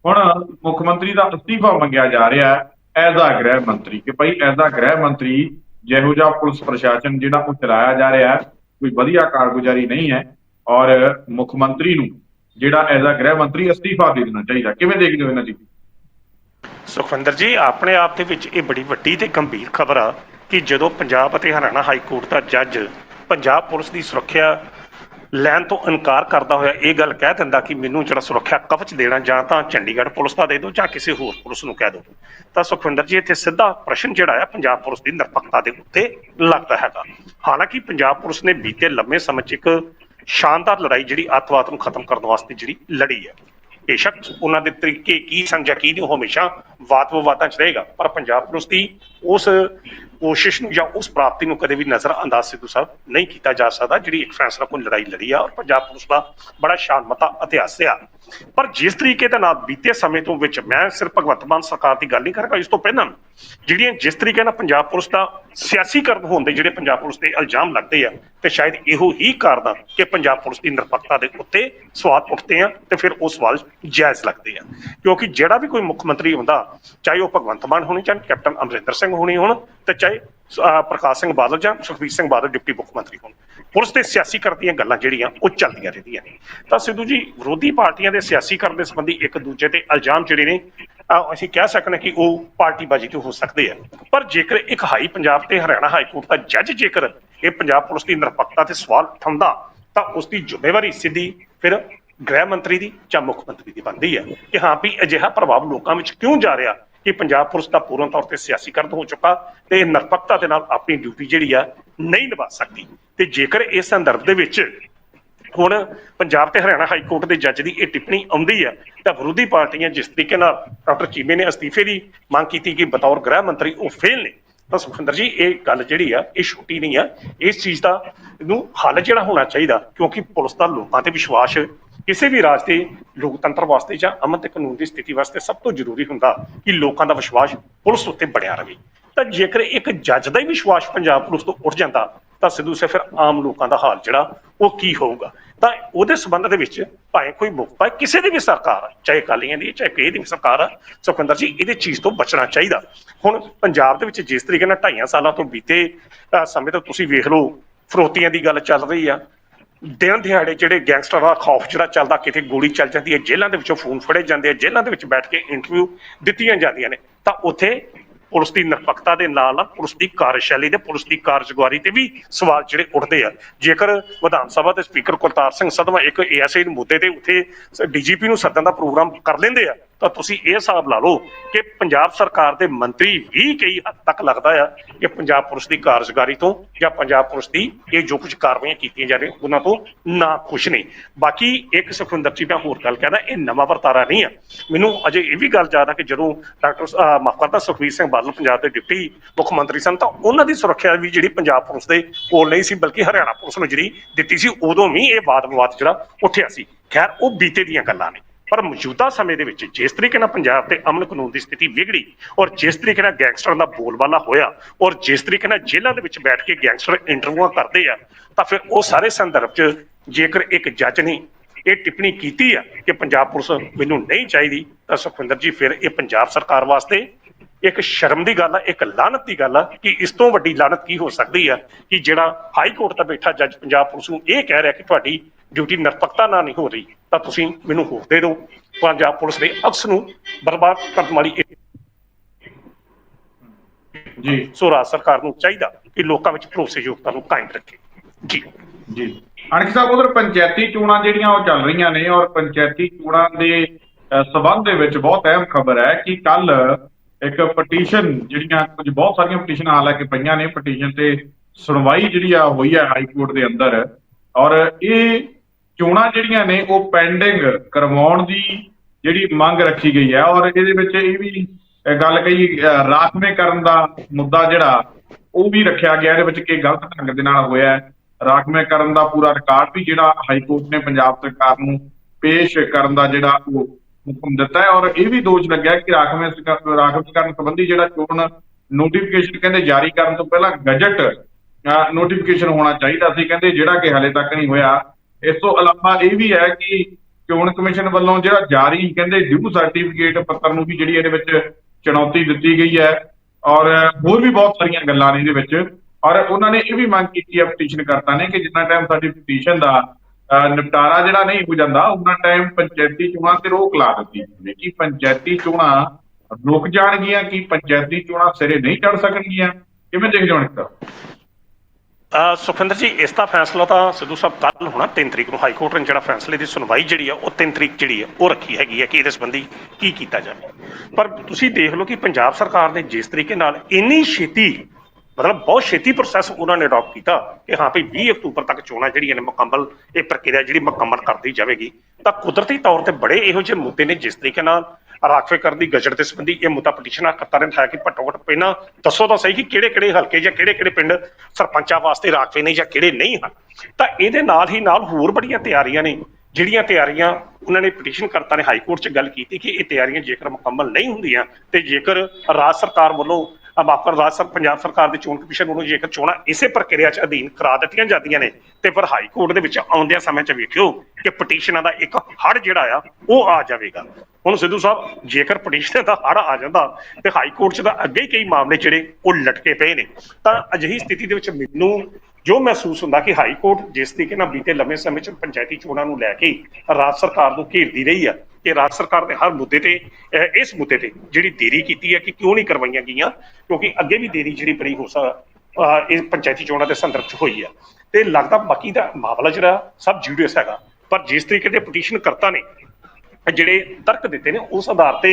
ਹੁਣ ਮੁੱਖ ਮੰਤਰੀ ਦਾ ਅਸਤੀਫਾ ਮੰਗਿਆ ਜਾ ਰਿਹਾ ਐਜ਼ ਆ ਗ੍ਰਹਿ ਮੰਤਰੀ, ਕਿ ਭਾਈ ਐਜ਼ ਆ ਗ੍ਰਹਿ ਮੰਤਰੀ ਜਿਹੋ ਜਿਹਾ ਪੁਲਿਸ ਪ੍ਰਸ਼ਾਸਨ ਜਿਹੜਾ ਉਹ ਚਲਾਇਆ ਜਾ ਰਿਹਾ ਕੋਈ ਵਧੀਆ ਕਾਰਗੁਜ਼ਾਰੀ ਨਹੀਂ ਹੈ, ਔਰ ਮੁੱਖ ਮੰਤਰੀ ਨੂੰ ਜਿਹੜਾ ਐਜ਼ ਆ ਗ੍ਰਹਿ ਮੰਤਰੀ ਅਸਤੀਫਾ ਦੇ ਦੇਣਾ ਚਾਹੀਦਾ। ਕਿਵੇਂ ਦੇਖਦੇ ਹੋ ਇਹਨਾਂ ਜੀ ਸੁਖਵਿੰਦਰ ਜੀ, ਆਪਣੇ ਆਪ ਦੇ ਵਿੱਚ ਇਹ ਬੜੀ ਵੱਡੀ ਤੇ ਗੰਭੀਰ ਖਬਰ ਆ ਕਿ ਜਦੋਂ ਪੰਜਾਬ ਅਤੇ ਹਰਿਆਣਾ ਹਾਈ ਕੋਰਟ ਦਾ ਜੱਜ ਪੰਜਾਬ ਪੁਲਿਸ ਦੀ ਸੁਰੱਖਿਆ ਲੈਣ ਤੋਂ ਇਨਕਾਰ ਕਰਦਾ ਹੋਇਆ ਇਹ ਗੱਲ ਕਹਿ ਦਿੰਦਾ ਕਿ ਮੈਨੂੰ ਜਿਹੜਾ ਸੁਰੱਖਿਆ ਕਵਚ ਦੇਣਾ ਜਾਂ ਤਾਂ ਚੰਡੀਗੜ੍ਹ ਪੁਲਿਸ ਦਾ ਦੇ ਦਿਓ ਜਾਂ ਕਿਸੇ ਹੋਰ ਪੁਲਿਸ ਨੂੰ ਕਹਿ ਦਿਓ। ਤਾਂ ਸੁਖਵਿੰਦਰ ਜੀ, ਇੱਥੇ ਸਿੱਧਾ ਪ੍ਰਸ਼ਨ ਜਿਹੜਾ ਹੈ ਪੰਜਾਬ ਪੁਲਿਸ ਦੀ ਨਿਰਪੱਖਤਾ ਦੇ ਉੱਤੇ ਲੱਗਦਾ ਹੈਗਾ। ਹਾਲਾਂਕਿ ਪੰਜਾਬ ਪੁਲਿਸ ਨੇ ਬੀਤੇ ਲੰਮੇ ਸਮੇਂ 'ਚ ਇੱਕ ਸ਼ਾਨਦਾਰ ਲੜਾਈ ਜਿਹੜੀ ਅੱਤਵਾਦ ਨੂੰ ਖਤਮ ਕਰਨ ਵਾਸਤੇ ਜਿਹੜੀ ਲੜੀ ਹੈ। ਬੇਸ਼ੱਕ ਉਹਨਾਂ ਦੇ ਤਰੀਕੇ ਕੀ ਸਨ ਜਾਂ ਕੀ ਨਹੀਂ ਉਹ ਹਮੇਸ਼ਾ ਵਾਤ ਵਿਵਾਦਾਂ 'ਚ ਰਹੇਗਾ। ਪਰ ਪੰਜਾਬ ਪੁਲਿਸ ਦੀ ਉਸ ਕੋਸ਼ਿਸ਼ ਨੂੰ ਜਾਂ ਉਸ ਪ੍ਰਾਪਤੀ ਨੂੰ ਕਦੇ ਵੀ ਨਜ਼ਰ ਅੰਦਾਜ਼ ਸਿੱਧੂ ਸਾਹਿਬ ਨਹੀਂ ਕੀਤਾ ਜਾ ਸਕਦਾ, ਜਿਹੜੀ ਇੱਕ ਫੈਸਲਾ ਕੋਈ ਲੜਾਈ ਲੜੀ ਆ ਔਰ ਪੰਜਾਬ ਪੁਲਿਸ ਦਾ ਬੜਾ ਸ਼ਾਨਮਤਾ ਇਤਿਹਾਸ ਆ ਪਰ ਜਿਸ ਤਰੀਕੇ ਦੇ ਨਾਲ ਬੀਤੇ ਸਮੇਂ ਤੋਂ ਵਿੱਚ ਮੈਂ ਸਿਰਫ ਭਗਵੰਤ ਮਾਨ ਸਰਕਾਰ ਦੀ ਗੱਲ ਨਹੀਂ ਕਰਾਂਗਾ ਇਸ ਤੋਂ ਪਹਿਲਾਂ ਜਿਹੜੀਆਂ ਜਿਸ ਤਰੀਕੇ ਨਾਲ ਪੰਜਾਬ ਪੁਲਿਸ ਦਾ ਸਿਆਸੀਕਰਨ ਹੋਣ ਦੇ ਜਿਹੜੇ ਪੰਜਾਬ ਪੁਲਿਸ ਤੇ ਇਲਜ਼ਾਮ ਲੱਗਦੇ ਆ, ਤੇ ਸ਼ਾਇਦ ਇਹੋ ਹੀ ਕਾਰਨ ਕਿ ਪੰਜਾਬ ਪੁਲਿਸ ਦੀ ਨਿਰਪੱਖਤਾ ਦੇ ਉੱਤੇ ਸਵਾਲ ਉੱਠਦੇ ਆ ਤੇ ਫਿਰ ਉਹ ਸਵਾਲ ਜਾਇਜ਼ ਲੱਗਦੇ ਆ। ਕਿਉਂਕਿ ਜਿਹੜਾ ਵੀ ਕੋਈ ਮੁੱਖ ਮੰਤਰੀ ਹੁੰਦਾ, ਚਾਹੇ ਉਹ ਭਗਵੰਤ ਮਾਨ ਹੋਣੀ ਚਾਹੇ ਕੈਪਟਨ ਅਮਰਿੰਦਰ ਸਿੰਘ ਹੋਣੀ ਹੋਣ ਤੇ ਚਾਹੇ ਪ੍ਰਕਾਸ਼ ਸਿੰਘ ਬਾਦਲ ਜਾਂ ਸੁਖਬੀਰ ਸਿੰਘ ਬਾਦਲ ਡਿਪਟੀ ਮੁੱਖ ਮੰਤਰੀ ਹੋਣ। ਪੁਲਿਸ ਦੇ ਸਿਆਸੀਕਰਨ ਦੀਆਂ ਗੱਲਾਂ ਜਿਹੜੀਆਂ, ਉਹ ਚੱਲਦੀਆਂ ਰਹਿੰਦੀਆਂ ਨੇ। ਤਾਂ ਸਿੱਧੂ ਜੀ, ਵਿਰੋਧੀ ਪਾਰਟੀਆਂ ਦੇ ਸਿਆਸੀਕਰਨ ਦੇ ਸੰਬੰਧੀ ਇੱਕ ਦੂਜੇ ਤੇ ਇਲਜ਼ਾਮ ਜਿਹੜੇ ਨੇ ਅਸੀਂ ਕਹਿ ਸਕਦੇ ਕਿ ਉਹ ਪਾਰਟੀਬਾਜ਼ੀ ਤੋਂ ਹੋ ਸਕਦੇ ਆ। ਪਰ ਜੇਕਰ ਇੱਕ ਹਾਈ ਪੰਜਾਬ ਤੇ ਹਰਿਆਣਾ ਹਾਈ ਕੋਰਟ ਦਾ ਜੱਜ ਜੇਕਰ ਇਹ ਪੰਜਾਬ ਪੁਲਿਸ ਦੀ ਨਿਰਪੱਖਤਾ ਤੇ ਸਵਾਲ ਉਠਾਉਂਦਾ, ਤਾਂ ਉਸ ਦੀ ਜ਼ਿੰਮੇਵਾਰੀ ਸਿੱਧੀ, ਫਿਰ ਗ੍ਰਹਿ ਮੰਤਰੀ ਦੀ ਜਾਂ ਮੁੱਖ ਮੰਤਰੀ ਦੀ ਬਣਦੀ ਹੈ ਕਿ ਹਾਂ ਵੀ ਅਜਿਹਾ ਪ੍ਰਭਾਵ ਲੋਕਾਂ ਵਿੱਚ ਕਿਉਂ ਜਾ ਰਿਹਾ ਕਿ ਪੰਜਾਬ ਪੁਲਿਸ ਦਾ ਪੂਰਨ ਤੌਰ ਤੇ ਸਿਆਸੀਕਰਨ ਹੋ ਚੁੱਕਾ ਤੇ ਇਹ ਨਿਰਪੱਖਤਾ ਦੇ ਨਾਲ ਆਪਣੀ ਡਿਊਟੀ ਜਿਹੜੀ ਆ ਨਹੀਂ ਨਿਭਾ ਸਕਦੀ। ਤੇ ਜੇਕਰ ਇਸ ਸੰਦਰਭ ਦੇ ਵਿੱਚ ਹੁਣ ਪੰਜਾਬ ਤੇ ਹਰਿਆਣਾ ਹਾਈ ਕੋਰਟ ਦੇ ਜੱਜ ਦੀ ਇਹ ਟਿੱਪਣੀ ਆਉਂਦੀ ਹੈ ਤਾਂ ਵਿਰੋਧੀ ਪਾਰਟੀਆਂ ਜਿਸ ਤਰੀਕੇ ਨਾਲ ਡਾਕਟਰ ਚੀਮੇ ਨੇ ਅਸਤੀਫੇ ਦੀ ਮੰਗ ਕੀਤੀ ਕਿ ਬਤੌਰ ਗ੍ਰਹਿ ਮੰਤਰੀ ਉਹ ਫੇਲ ਨੇ ਤਾਂ ਸੁਖਿੰਦਰ ਜੀ, ਇਹ ਗੱਲ ਜਿਹੜੀ ਆ, ਇਹ ਛੋਟੀ ਨਹੀਂ ਆ। ਇਸ ਚੀਜ਼ ਦਾ ਨੂੰ ਹੱਲ ਜਿਹੜਾ ਹੋਣਾ ਚਾਹੀਦਾ, ਕਿਉਂਕਿ ਪੁਲਿਸ ਦਾ ਲੋਕਾਂ ਤੇ ਵਿਸ਼ਵਾਸ ਕਿਸੇ ਵੀ ਰਾਜ ਦੇ ਲੋਕਤੰਤਰ ਵਾਸਤੇ ਜਾਂ ਅਮਨ ਤੇ ਕਾਨੂੰਨ ਦੀ ਸਥਿਤੀ ਵਾਸਤੇ ਸਭ ਤੋਂ ਜ਼ਰੂਰੀ ਹੁੰਦਾ ਕਿ ਲੋਕਾਂ ਦਾ ਵਿਸ਼ਵਾਸ ਪੁਲਿਸ ਉੱਤੇ ਬਣਿਆ ਰਹੇ। ਤਾਂ ਜੇਕਰ ਇੱਕ ਜੱਜ ਦਾ ਹੀ ਵਿਸ਼ਵਾਸ ਪੰਜਾਬ ਪੁਲਿਸ ਤੋਂ ਉੱਠ ਜਾਂਦਾ, ਤਾਂ ਸਿੱਧੂ ਸੇ ਫਿਰ ਆਮ ਲੋਕਾਂ ਦਾ ਹਾਲ ਜਿਹੜਾ, ਉਹ ਕੀ ਹੋਊਗਾ? ਤਾਂ ਉਹਦੇ ਸੰਬੰਧ ਦੇ ਵਿੱਚ ਭਾਵੇਂ ਕੋਈ ਮੁੱਖ ਕਿਸੇ ਦੀ ਵੀ ਸਰਕਾਰ ਆ, ਚਾਹੇ ਅਕਾਲੀਆਂ ਦੀ ਚਾਹੇ ਕਿਸੇ ਦੀ ਵੀ ਸਰਕਾਰ ਆ ਸੁਖਵਿੰਦਰ ਜੀ ਇਹਦੇ ਚੀਜ਼ ਤੋਂ ਬਚਣਾ ਚਾਹੀਦਾ। ਹੁਣ ਪੰਜਾਬ ਦੇ ਵਿੱਚ ਜਿਸ ਤਰੀਕੇ ਨਾਲ ਢਾਈਆਂ ਸਾਲਾਂ ਤੋਂ ਬੀਤੇ ਸਮੇਂ ਤੋਂ ਤੁਸੀਂ ਵੇਖ ਲਓ ਫਰੋਤੀਆਂ ਦੀ ਗੱਲ ਚੱਲ ਰਹੀ ਆ। ਦਿਨ ਦਿਹਾੜੇ ਜਿਹੜੇ ਗੈਂਗਸਟਰ ਦਾ ਖੌਫ ਜਿਹੜਾ ਚੱਲਦਾ ਕਿਤੇ ਗੋਲੀ ਚੱਲ ਜਾਂਦੀ ਹੈ ਜੇਲ੍ਹਾਂ ਦੇ ਵਿੱਚੋਂ ਫੋਨ ਫੜੇ ਜਾਂਦੇ ਆ ਜੇਲ੍ਹਾਂ ਦੇ ਵਿੱਚ ਬੈਠ ਕੇ ਇੰਟਰਵਿਊ ਦਿੱਤੀਆਂ ਜਾਂਦੀਆਂ ਨੇ। ਤਾਂ ਉੱਥੇ ਪੁਲਿਸ ਦੀ ਨਿਰਪੱਖਤਾ ਦੇ ਨਾਲ ਨਾਲ ਪੁਲਿਸ ਦੀ ਕਾਰਜਸ਼ੈਲੀ ਤੇ ਪੁਲਿਸ ਦੀ ਕਾਰਜਗੁਜ਼ਾਰੀ ਤੇ ਵੀ ਸਵਾਲ ਜਿਹੜੇ ਉੱਠਦੇ ਆ। ਜੇਕਰ ਵਿਧਾਨ ਸਭਾ ਦੇ ਸਪੀਕਰ ਕੁਲਤਾਰ ਸਿੰਘ ਸੰਧਵਾ ਇੱਕ ਏਐਸਆਈ ਦੇ ਮੁੱਦੇ ਤੇ ਉੱਥੇ ਡੀਜੀਪੀ ਨੂੰ ਸੱਦਣ ਦਾ ਪ੍ਰੋਗਰਾਮ ਕਰ ਲੈਂਦੇ ਆ ਤਾਂ ਤੁਸੀਂ ਇਹ ਹਿਸਾਬ ਲਾ ਲਓ ਕਿ ਪੰਜਾਬ ਸਰਕਾਰ ਦੇ ਮੰਤਰੀ ਵੀ ਕਈ ਹੱਦ ਤੱਕ ਲੱਗਦਾ ਆ ਕਿ ਪੰਜਾਬ ਪੁਲਿਸ ਦੀ ਕਾਰਜਕਾਰੀ ਤੋਂ ਜਾਂ ਪੰਜਾਬ ਪੁਲਿਸ ਦੀ ਇਹ ਜੋ ਕੁਝ ਕਾਰਵਾਈਆਂ ਕੀਤੀਆਂ ਜਾ ਰਹੀਆਂ ਉਹਨਾਂ ਤੋਂ ਨਾ ਖੁਸ਼ ਨੇ। ਬਾਕੀ ਇੱਕ ਸੁਖਵਿੰਦਰ ਜੀ, ਮੈਂ ਹੋਰ ਗੱਲ ਕਹਿੰਦਾ ਇਹ ਨਵਾਂ ਵਰਤਾਰਾ ਨਹੀਂ ਆ। ਮੈਨੂੰ ਅਜੇ ਇਹ ਵੀ ਗੱਲ ਯਾਦ ਆ ਕਿ ਜਦੋਂ ਡਾਕਟਰ ਮਾਫ ਕਰਦਾ, ਸੁਖਬੀਰ ਸਿੰਘ ਬਾਦਲ ਪੰਜਾਬ ਦੇ ਡਿਪਟੀ ਮੁੱਖ ਮੰਤਰੀ ਸਨ, ਤਾਂ ਉਹਨਾਂ ਦੀ ਸੁਰੱਖਿਆ ਵੀ ਜਿਹੜੀ ਪੰਜਾਬ ਪੁਲਿਸ ਦੇ ਕੋਲ ਨਹੀਂ ਸੀ, ਬਲਕਿ ਹਰਿਆਣਾ ਪੁਲਿਸ ਨੂੰ ਜਿਹੜੀ ਦਿੱਤੀ ਸੀ, ਉਦੋਂ ਵੀ ਇਹ ਵਾਦ ਵਿਵਾਦ ਜਿਹੜਾ ਉੱਠਿਆ ਸੀ। ਖੈਰ, ਉਹ ਬੀਤੇ ਦੀਆਂ ਗੱਲਾਂ ਨੇ। ਪਰ ਮੌਜੂਦਾ ਸਮੇਂ ਦੇ ਵਿੱਚ ਜਿਸ ਤਰੀਕੇ ਨਾਲ ਪੰਜਾਬ ਤੇ ਅਮਨ ਕਾਨੂੰਨ ਦੀ ਸਥਿਤੀ ਵਿਗੜੀ ਔਰ ਜਿਸ ਤਰੀਕੇ ਨਾਲ ਗੈਂਗਸਟਰਾਂ ਦਾ ਬੋਲਬਾਲਾ ਹੋਇਆ ਔਰ ਜਿਸ ਤਰੀਕੇ ਨਾਲ ਜੇਲ੍ਹਾਂ ਦੇ ਵਿੱਚ ਬੈਠ ਕੇ ਗੈਂਗਸਟਰ ਇੰਟਰਵਿਊਆਂ ਕਰਦੇ ਆ, ਤਾਂ ਫਿਰ ਉਹ ਸਾਰੇ ਸੰਦਰਭ 'ਚ ਜੇਕਰ ਇੱਕ ਜੱਜ ਨੇ ਇਹ ਟਿੱਪਣੀ ਕੀਤੀ ਆ ਕਿ ਪੰਜਾਬ ਪੁਲਿਸ ਮੈਨੂੰ ਨਹੀਂ ਚਾਹੀਦੀ, ਤਾਂ ਸੁਖਵਿੰਦਰ ਜੀ, ਫਿਰ ਇਹ ਪੰਜਾਬ ਸਰਕਾਰ ਵਾਸਤੇ ਇੱਕ ਸ਼ਰਮ ਦੀ ਗੱਲ ਆ ਇੱਕ ਲਾਹਨਤ ਦੀ ਗੱਲ ਆ ਕਿ ਇਸ ਤੋਂ ਵੱਡੀ ਲਾਹਨਤ ਕੀ ਹੋ ਸਕਦੀ ਆ ਕਿ ਜਿਹੜਾ ਹਾਈ ਕੋਰਟ ਦਾ ਬੈਠਾ ਜੱਜ ਪੰਜਾਬ ਪੁਲਿਸ ਨੂੰ ਇਹ ਕਹਿ ਰਿਹਾ ਕਿ ਤੁਹਾਡੀ ਡਿਊਟੀ ਨਿਰਪੱਖਤਾ ਨਾਲ ਨਹੀਂ ਹੋ ਰਹੀ ਤਾਂ ਤੁਸੀਂ ਮੈਨੂੰ ਹੋਰ ਦੇ ਦਿਓ। ਪੰਜਾਬ ਪੁਲਿਸ ਦੇ ਅਕਸ ਨੂੰ ਬਰਬਾਦ ਕਰਨ ਵਾਲੀ ਜੀ। ਸੋ ਰਾਜ ਸਰਕਾਰ ਨੂੰ ਚਾਹੀਦਾ ਕਿ ਲੋਕਾਂ ਵਿੱਚ ਭਰੋਸੇਯੋਗਤਾ ਨੂੰ ਕਾਇਮ ਰੱਖੇ। ਜੀ। ਜੀ। ਅਣਖ ਸਾਹਿਬ ਉਧਰ ਪੰਚਾਇਤੀ ਚੋਣਾਂ ਜਿਹੜੀਆਂ ਉਹ ਚੱਲ ਰਹੀਆਂ ਨੇ ਔਰ ਪੰਚਾਇਤੀ ਚੋਣਾਂ ਦੇ ਸੰਬੰਧ ਦੇ ਵਿੱਚ ਬਹੁਤ ਅਹਿਮ ਖਬਰ ਹੈ ਕਿ ਕੱਲ ਇੱਕ ਪਟੀਸ਼ਨ ਜਿਹੜੀਆਂ ਕੁਝ ਬਹੁਤ ਸਾਰੀਆਂ ਪਟੀਸ਼ਨਾਂ ਹਾਲਾਂਕਿ ਪਈਆਂ ਨੇ ਪਟੀਸ਼ਨ ਤੇ ਸੁਣਵਾਈ ਜਿਹੜੀ ਆ ਹੋਈ ਹੈ ਹਾਈ ਕੋਰਟ ਦੇ ਅੰਦਰ ਔਰ ਇਹ ਚੋਣਾਂ ਜਿਹੜੀਆਂ ਨੇ ਉਹ ਪੈਂਡਿੰਗ ਕਰਵਾਉਣ ਦੀ ਜਿਹੜੀ ਮੰਗ ਰੱਖੀ ਗਈ ਹੈ ਔਰ ਇਹਦੇ ਵਿੱਚ ਇਹ ਵੀ ਗੱਲ ਕਹੀ ਰਾਖਵੇਂ ਕਰਨ ਦਾ ਮੁੱਦਾ ਜਿਹੜਾ, ਉਹ ਵੀ ਰੱਖਿਆ ਗਿਆ, ਇਹਦੇ ਵਿੱਚ ਕਿ ਗਲਤ ਢੰਗ ਦੇ ਨਾਲ ਹੋਇਆ ਰਾਖਵੇਂ ਕਰਨ ਦਾ ਪੂਰਾ ਰਿਕਾਰਡ ਵੀ ਜਿਹੜਾ ਹਾਈ ਕੋਰਟ ਨੇ ਪੰਜਾਬ ਸਰਕਾਰ ਨੂੰ ਪੇਸ਼ ਕਰਨ ਦਾ ਜਿਹੜਾ ਉਹ ਹੁਕਮ ਦਿੱਤਾ ਹੈ ਔਰ ਇਹ ਵੀ ਦੋਸ਼ ਲੱਗਿਆ ਕਿ ਰਾਖਵੇਂ ਸਕ- ਰਾਖਵੀਕਰਨ ਸੰਬੰਧੀ ਜਿਹੜਾ ਚੋਣ ਨੋਟੀਫਿਕੇਸ਼ਨ ਕਹਿੰਦੇ ਜਾਰੀ ਕਰਨ ਤੋਂ ਪਹਿਲਾਂ ਗਜਟ ਨੋਟੀਫਿਕੇਸ਼ਨ ਹੋਣਾ ਚਾਹੀਦਾ ਸੀ। ਕਹਿੰਦੇ ਜਿਹੜਾ ਕਿ ਹਾਲੇ ਤੱਕ ਨਹੀਂ ਹੋਇਆ। ਇਸ ਤੋਂ ਇਲਾਵਾ ਇਹ ਵੀ ਹੈ ਕਿ ਚੋਣ ਕਮਿਸ਼ਨ ਵੱਲੋਂ ਜਿਹੜਾ ਜਾਰੀ ਕਹਿੰਦੇ ਡਿਊ ਸਰਟੀਫਿਕੇਟ ਪੱਤਰ ਨੂੰ ਵੀ ਜਿਹੜੀ ਇਹਦੇ ਵਿੱਚ ਚੁਣੌਤੀ ਦਿੱਤੀ ਗਈ ਹੈ। ਔਰ ਹੋਰ ਵੀ ਬਹੁਤ ਸਾਰੀਆਂ ਗੱਲਾਂ ਨੇ ਇਹਦੇ ਵਿੱਚ। ਔਰ ਉਹਨਾਂ ਨੇ ਇਹ ਵੀ ਮੰਗ ਕੀਤੀ ਹੈ ਪਟੀਸ਼ਨ ਕਰਤਾ ਨੇ ਕਿ ਜਿੰਨਾ ਟਾਈਮ ਸਾਡੀ ਪਟੀਸ਼ਨ ਦਾ ਨਿਪਟਾਰਾ ਜਿਹੜਾ ਨਹੀਂ ਹੋ ਜਾਂਦਾ, ਉਹਨਾਂ ਟਾਈਮ ਪੰਚਾਇਤੀ ਚੋਣਾਂ ਤੇ ਰੋਕ ਲਾ ਦਿੱਤੀ ਜਾਵੇ ਕਿ ਪੰਚਾਇਤੀ ਚੋਣਾਂ ਰੁਕ ਜਾਣਗੀਆਂ ਕਿ ਪੰਚਾਇਤੀ ਚੋਣਾਂ ਸਿਰੇ ਨਹੀਂ ਚੜ ਸਕਣਗੀਆਂ? ਕਿਵੇਂ ਦੇਖਦੇ ਹੋ ਅਣਖ ਸਾਹਿਬ ਸੁਖਵਿੰਦਰ ਜੀ, ਇਸ ਦਾ ਫੈਸਲਾ ਤਾਂ ਸਿੱਧੂ ਸਾਹਿਬ ਕੱਲ ਹੋਣਾ 3 ਤਰੀਕ ਨੂੰ ਹਾਈ ਕੋਰਟ ਨੇ ਜਿਹੜਾ ਫੈਸਲੇ ਦੀ ਸੁਣਵਾਈ ਜਿਹੜੀ ਆ, ਉਹ 3 ਤਰੀਕ ਜਿਹੜੀ ਆ, ਉਹ ਰੱਖੀ ਹੈਗੀ ਹੈ ਕਿ ਇਹਦੇ ਸੰਬੰਧੀ ਕੀ ਕੀਤਾ ਜਾਵੇ। ਪਰ ਤੁਸੀਂ ਦੇਖ ਲਓ ਕਿ ਪੰਜਾਬ ਸਰਕਾਰ ਨੇ ਜਿਸ ਤਰੀਕੇ ਨਾਲ ਇੰਨੀ ਛੇਤੀ ਮਤਲਬ ਬਹੁਤ ਛੇਤੀ ਪ੍ਰੋਸੈਸ ਉਹਨਾਂ ਨੇ ਅਡਾਪਟ ਕੀਤਾ ਕਿ ਹਾਂ ਭਈ 20 ਅਕਤੂਬਰ ਤੱਕ ਚੋਣਾਂ ਜਿਹੜੀਆਂ ਨੇ ਮੁਕੰਮਲ, ਇਹ ਪ੍ਰਕਿਰਿਆ ਜਿਹੜੀ ਮੁਕੰਮਲ ਕਰਦੀ ਜਾਵੇਗੀ। ਤਾਂ ਕੁਦਰਤੀ ਤੌਰ ਤੇ ਬੜੇ ਇਹੋ ਜਿਹੇ ਮੁੱਦੇ ਨੇ ਜਿਸ ਤਰੀਕੇ ਨਾਲ ਰਾਖਵੇਕਰਨ ਦੀ ਗਜਟ ਦੇ ਸੰਬੰਧੀ ਇਹ ਮੁੱਦਾ ਪਟੀਸ਼ਨਾਂ ਕਰਤਾ ਨੇ ਹੈ ਕਿ ਘੱਟੋ ਘੱਟ ਪਹਿਲਾਂ ਦੱਸੋ ਤਾਂ ਸਹੀ ਕਿ ਕਿਹੜੇ ਕਿਹੜੇ ਹਲਕੇ ਜਾਂ ਕਿਹੜੇ ਕਿਹੜੇ ਪਿੰਡ ਸਰਪੰਚਾਂ ਵਾਸਤੇ ਰਾਖਵੇ ਨੇ ਜਾਂ ਕਿਹੜੇ ਨਹੀਂ ਹਨ। ਤਾਂ ਇਹਦੇ ਨਾਲ ਹੀ ਨਾਲ ਹੋਰ ਬੜੀਆਂ ਤਿਆਰੀਆਂ ਨੇ, ਜਿਹੜੀਆਂ ਤਿਆਰੀਆਂ ਉਹਨਾਂ ਨੇ ਪਟੀਸ਼ਨ ਕਰਤਾ ਨੇ ਹਾਈ ਕੋਰਟ 'ਚ ਗੱਲ ਕੀਤੀ ਕਿ ਇਹ ਤਿਆਰੀਆਂ ਜੇਕਰ ਮੁਕੰਮਲ ਨਹੀਂ ਹੁੰਦੀਆਂ ਤੇ ਜੇਕਰ ਰਾਜ ਸਰਕਾਰ ਵੱਲੋਂ ਮਾਫਰ ਰਾਜ ਸਰ ਪੰਜਾਬ ਸਰਕਾਰ ਦੇ ਚੋਣ ਕਮਿਸ਼ਨ ਵੱਲੋਂ ਜੇਕਰ ਚੋਣਾਂ ਇਸੇ ਪ੍ਰਕਿਰਿਆ 'ਚ ਅਧੀਨ ਕਰਾ ਦਿੱਤੀਆਂ ਜਾਂਦੀਆਂ ਨੇ, ਤੇ ਫਿਰ ਹਾਈ ਕੋਰਟ ਦੇ ਵਿੱਚ ਆਉਂਦਿਆਂ ਸਮੇਂ 'ਚ ਵੇਖਿਓ ਕਿ ਪਟੀਸ਼ਨਾਂ ਦਾ ਇੱਕ ਹੜ ਜਿਹੜਾ ਆ, ਉਹ ਆ ਜਾਵੇਗਾ। ਹੁਣ ਸਿੱਧੂ ਸਾਹਿਬ, ਜੇਕਰ ਪਟੀਸ਼ਨਾਂ ਦਾ ਹੜ ਆ ਜਾਂਦਾ, ਤੇ ਹਾਈ ਕੋਰਟ 'ਚ ਤਾਂ ਅੱਗੇ ਕਈ ਮਾਮਲੇ ਜਿਹੜੇ ਉਹ ਲਟਕੇ ਪਏ ਨੇ। ਤਾਂ ਅਜਿਹੀ ਸਥਿਤੀ ਦੇ ਵਿੱਚ ਮੈਨੂੰ ਜੋ ਮਹਿਸੂਸ ਹੁੰਦਾ ਕਿ ਹਾਈ ਕੋਰਟ ਜਿਸ ਤਰੀਕੇ ਨਾਲ ਬੀਤੇ ਲੰਮੇ ਸਮੇਂ 'ਚ ਪੰਚਾਇਤੀ ਚੋਣਾਂ ਨੂੰ ਲੈ ਕੇ ਰਾਜ ਸਰਕਾਰ ਨੂੰ ਘੇਰਦੀ ਰਹੀ ਆ ਕਿ ਰਾਜ ਸਰਕਾਰ ਨੇ ਹਰ ਮੁੱਦੇ ਤੇ ਇਸ ਮੁੱਦੇ ਤੇ ਜਿਹੜੀ ਦੇਰੀ ਕੀਤੀ ਹੈ ਕਿ ਕਿਉਂ ਨਹੀਂ ਕਰਵਾਈਆਂ ਗਈਆਂ, ਕਿਉਂਕਿ ਅੱਗੇ ਵੀ ਦੇਰੀ ਜਿਹੜੀ ਬੜੀ ਹੋ ਸਕ ਇਹ ਪੰਚਾਇਤੀ ਚੋਣਾਂ ਦੇ ਸੰਦਰਭ 'ਚ ਹੋਈ ਆ ਤੇ ਲੱਗਦਾ ਬਾਕੀ ਦਾ ਮਾਮਲਾ ਜਿਹੜਾ ਸਭ ਜੂਡੀਅਸ ਹੈਗਾ, ਪਰ ਜਿਸ ਤਰੀਕੇ ਦੇ ਪਟੀਸ਼ਨ ਕਰਤਾ ਨੇ, ਜਿਹੜੇ ਤਰਕ ਦਿੱਤੇ ਨੇ, ਉਸ ਆਧਾਰ ਤੇ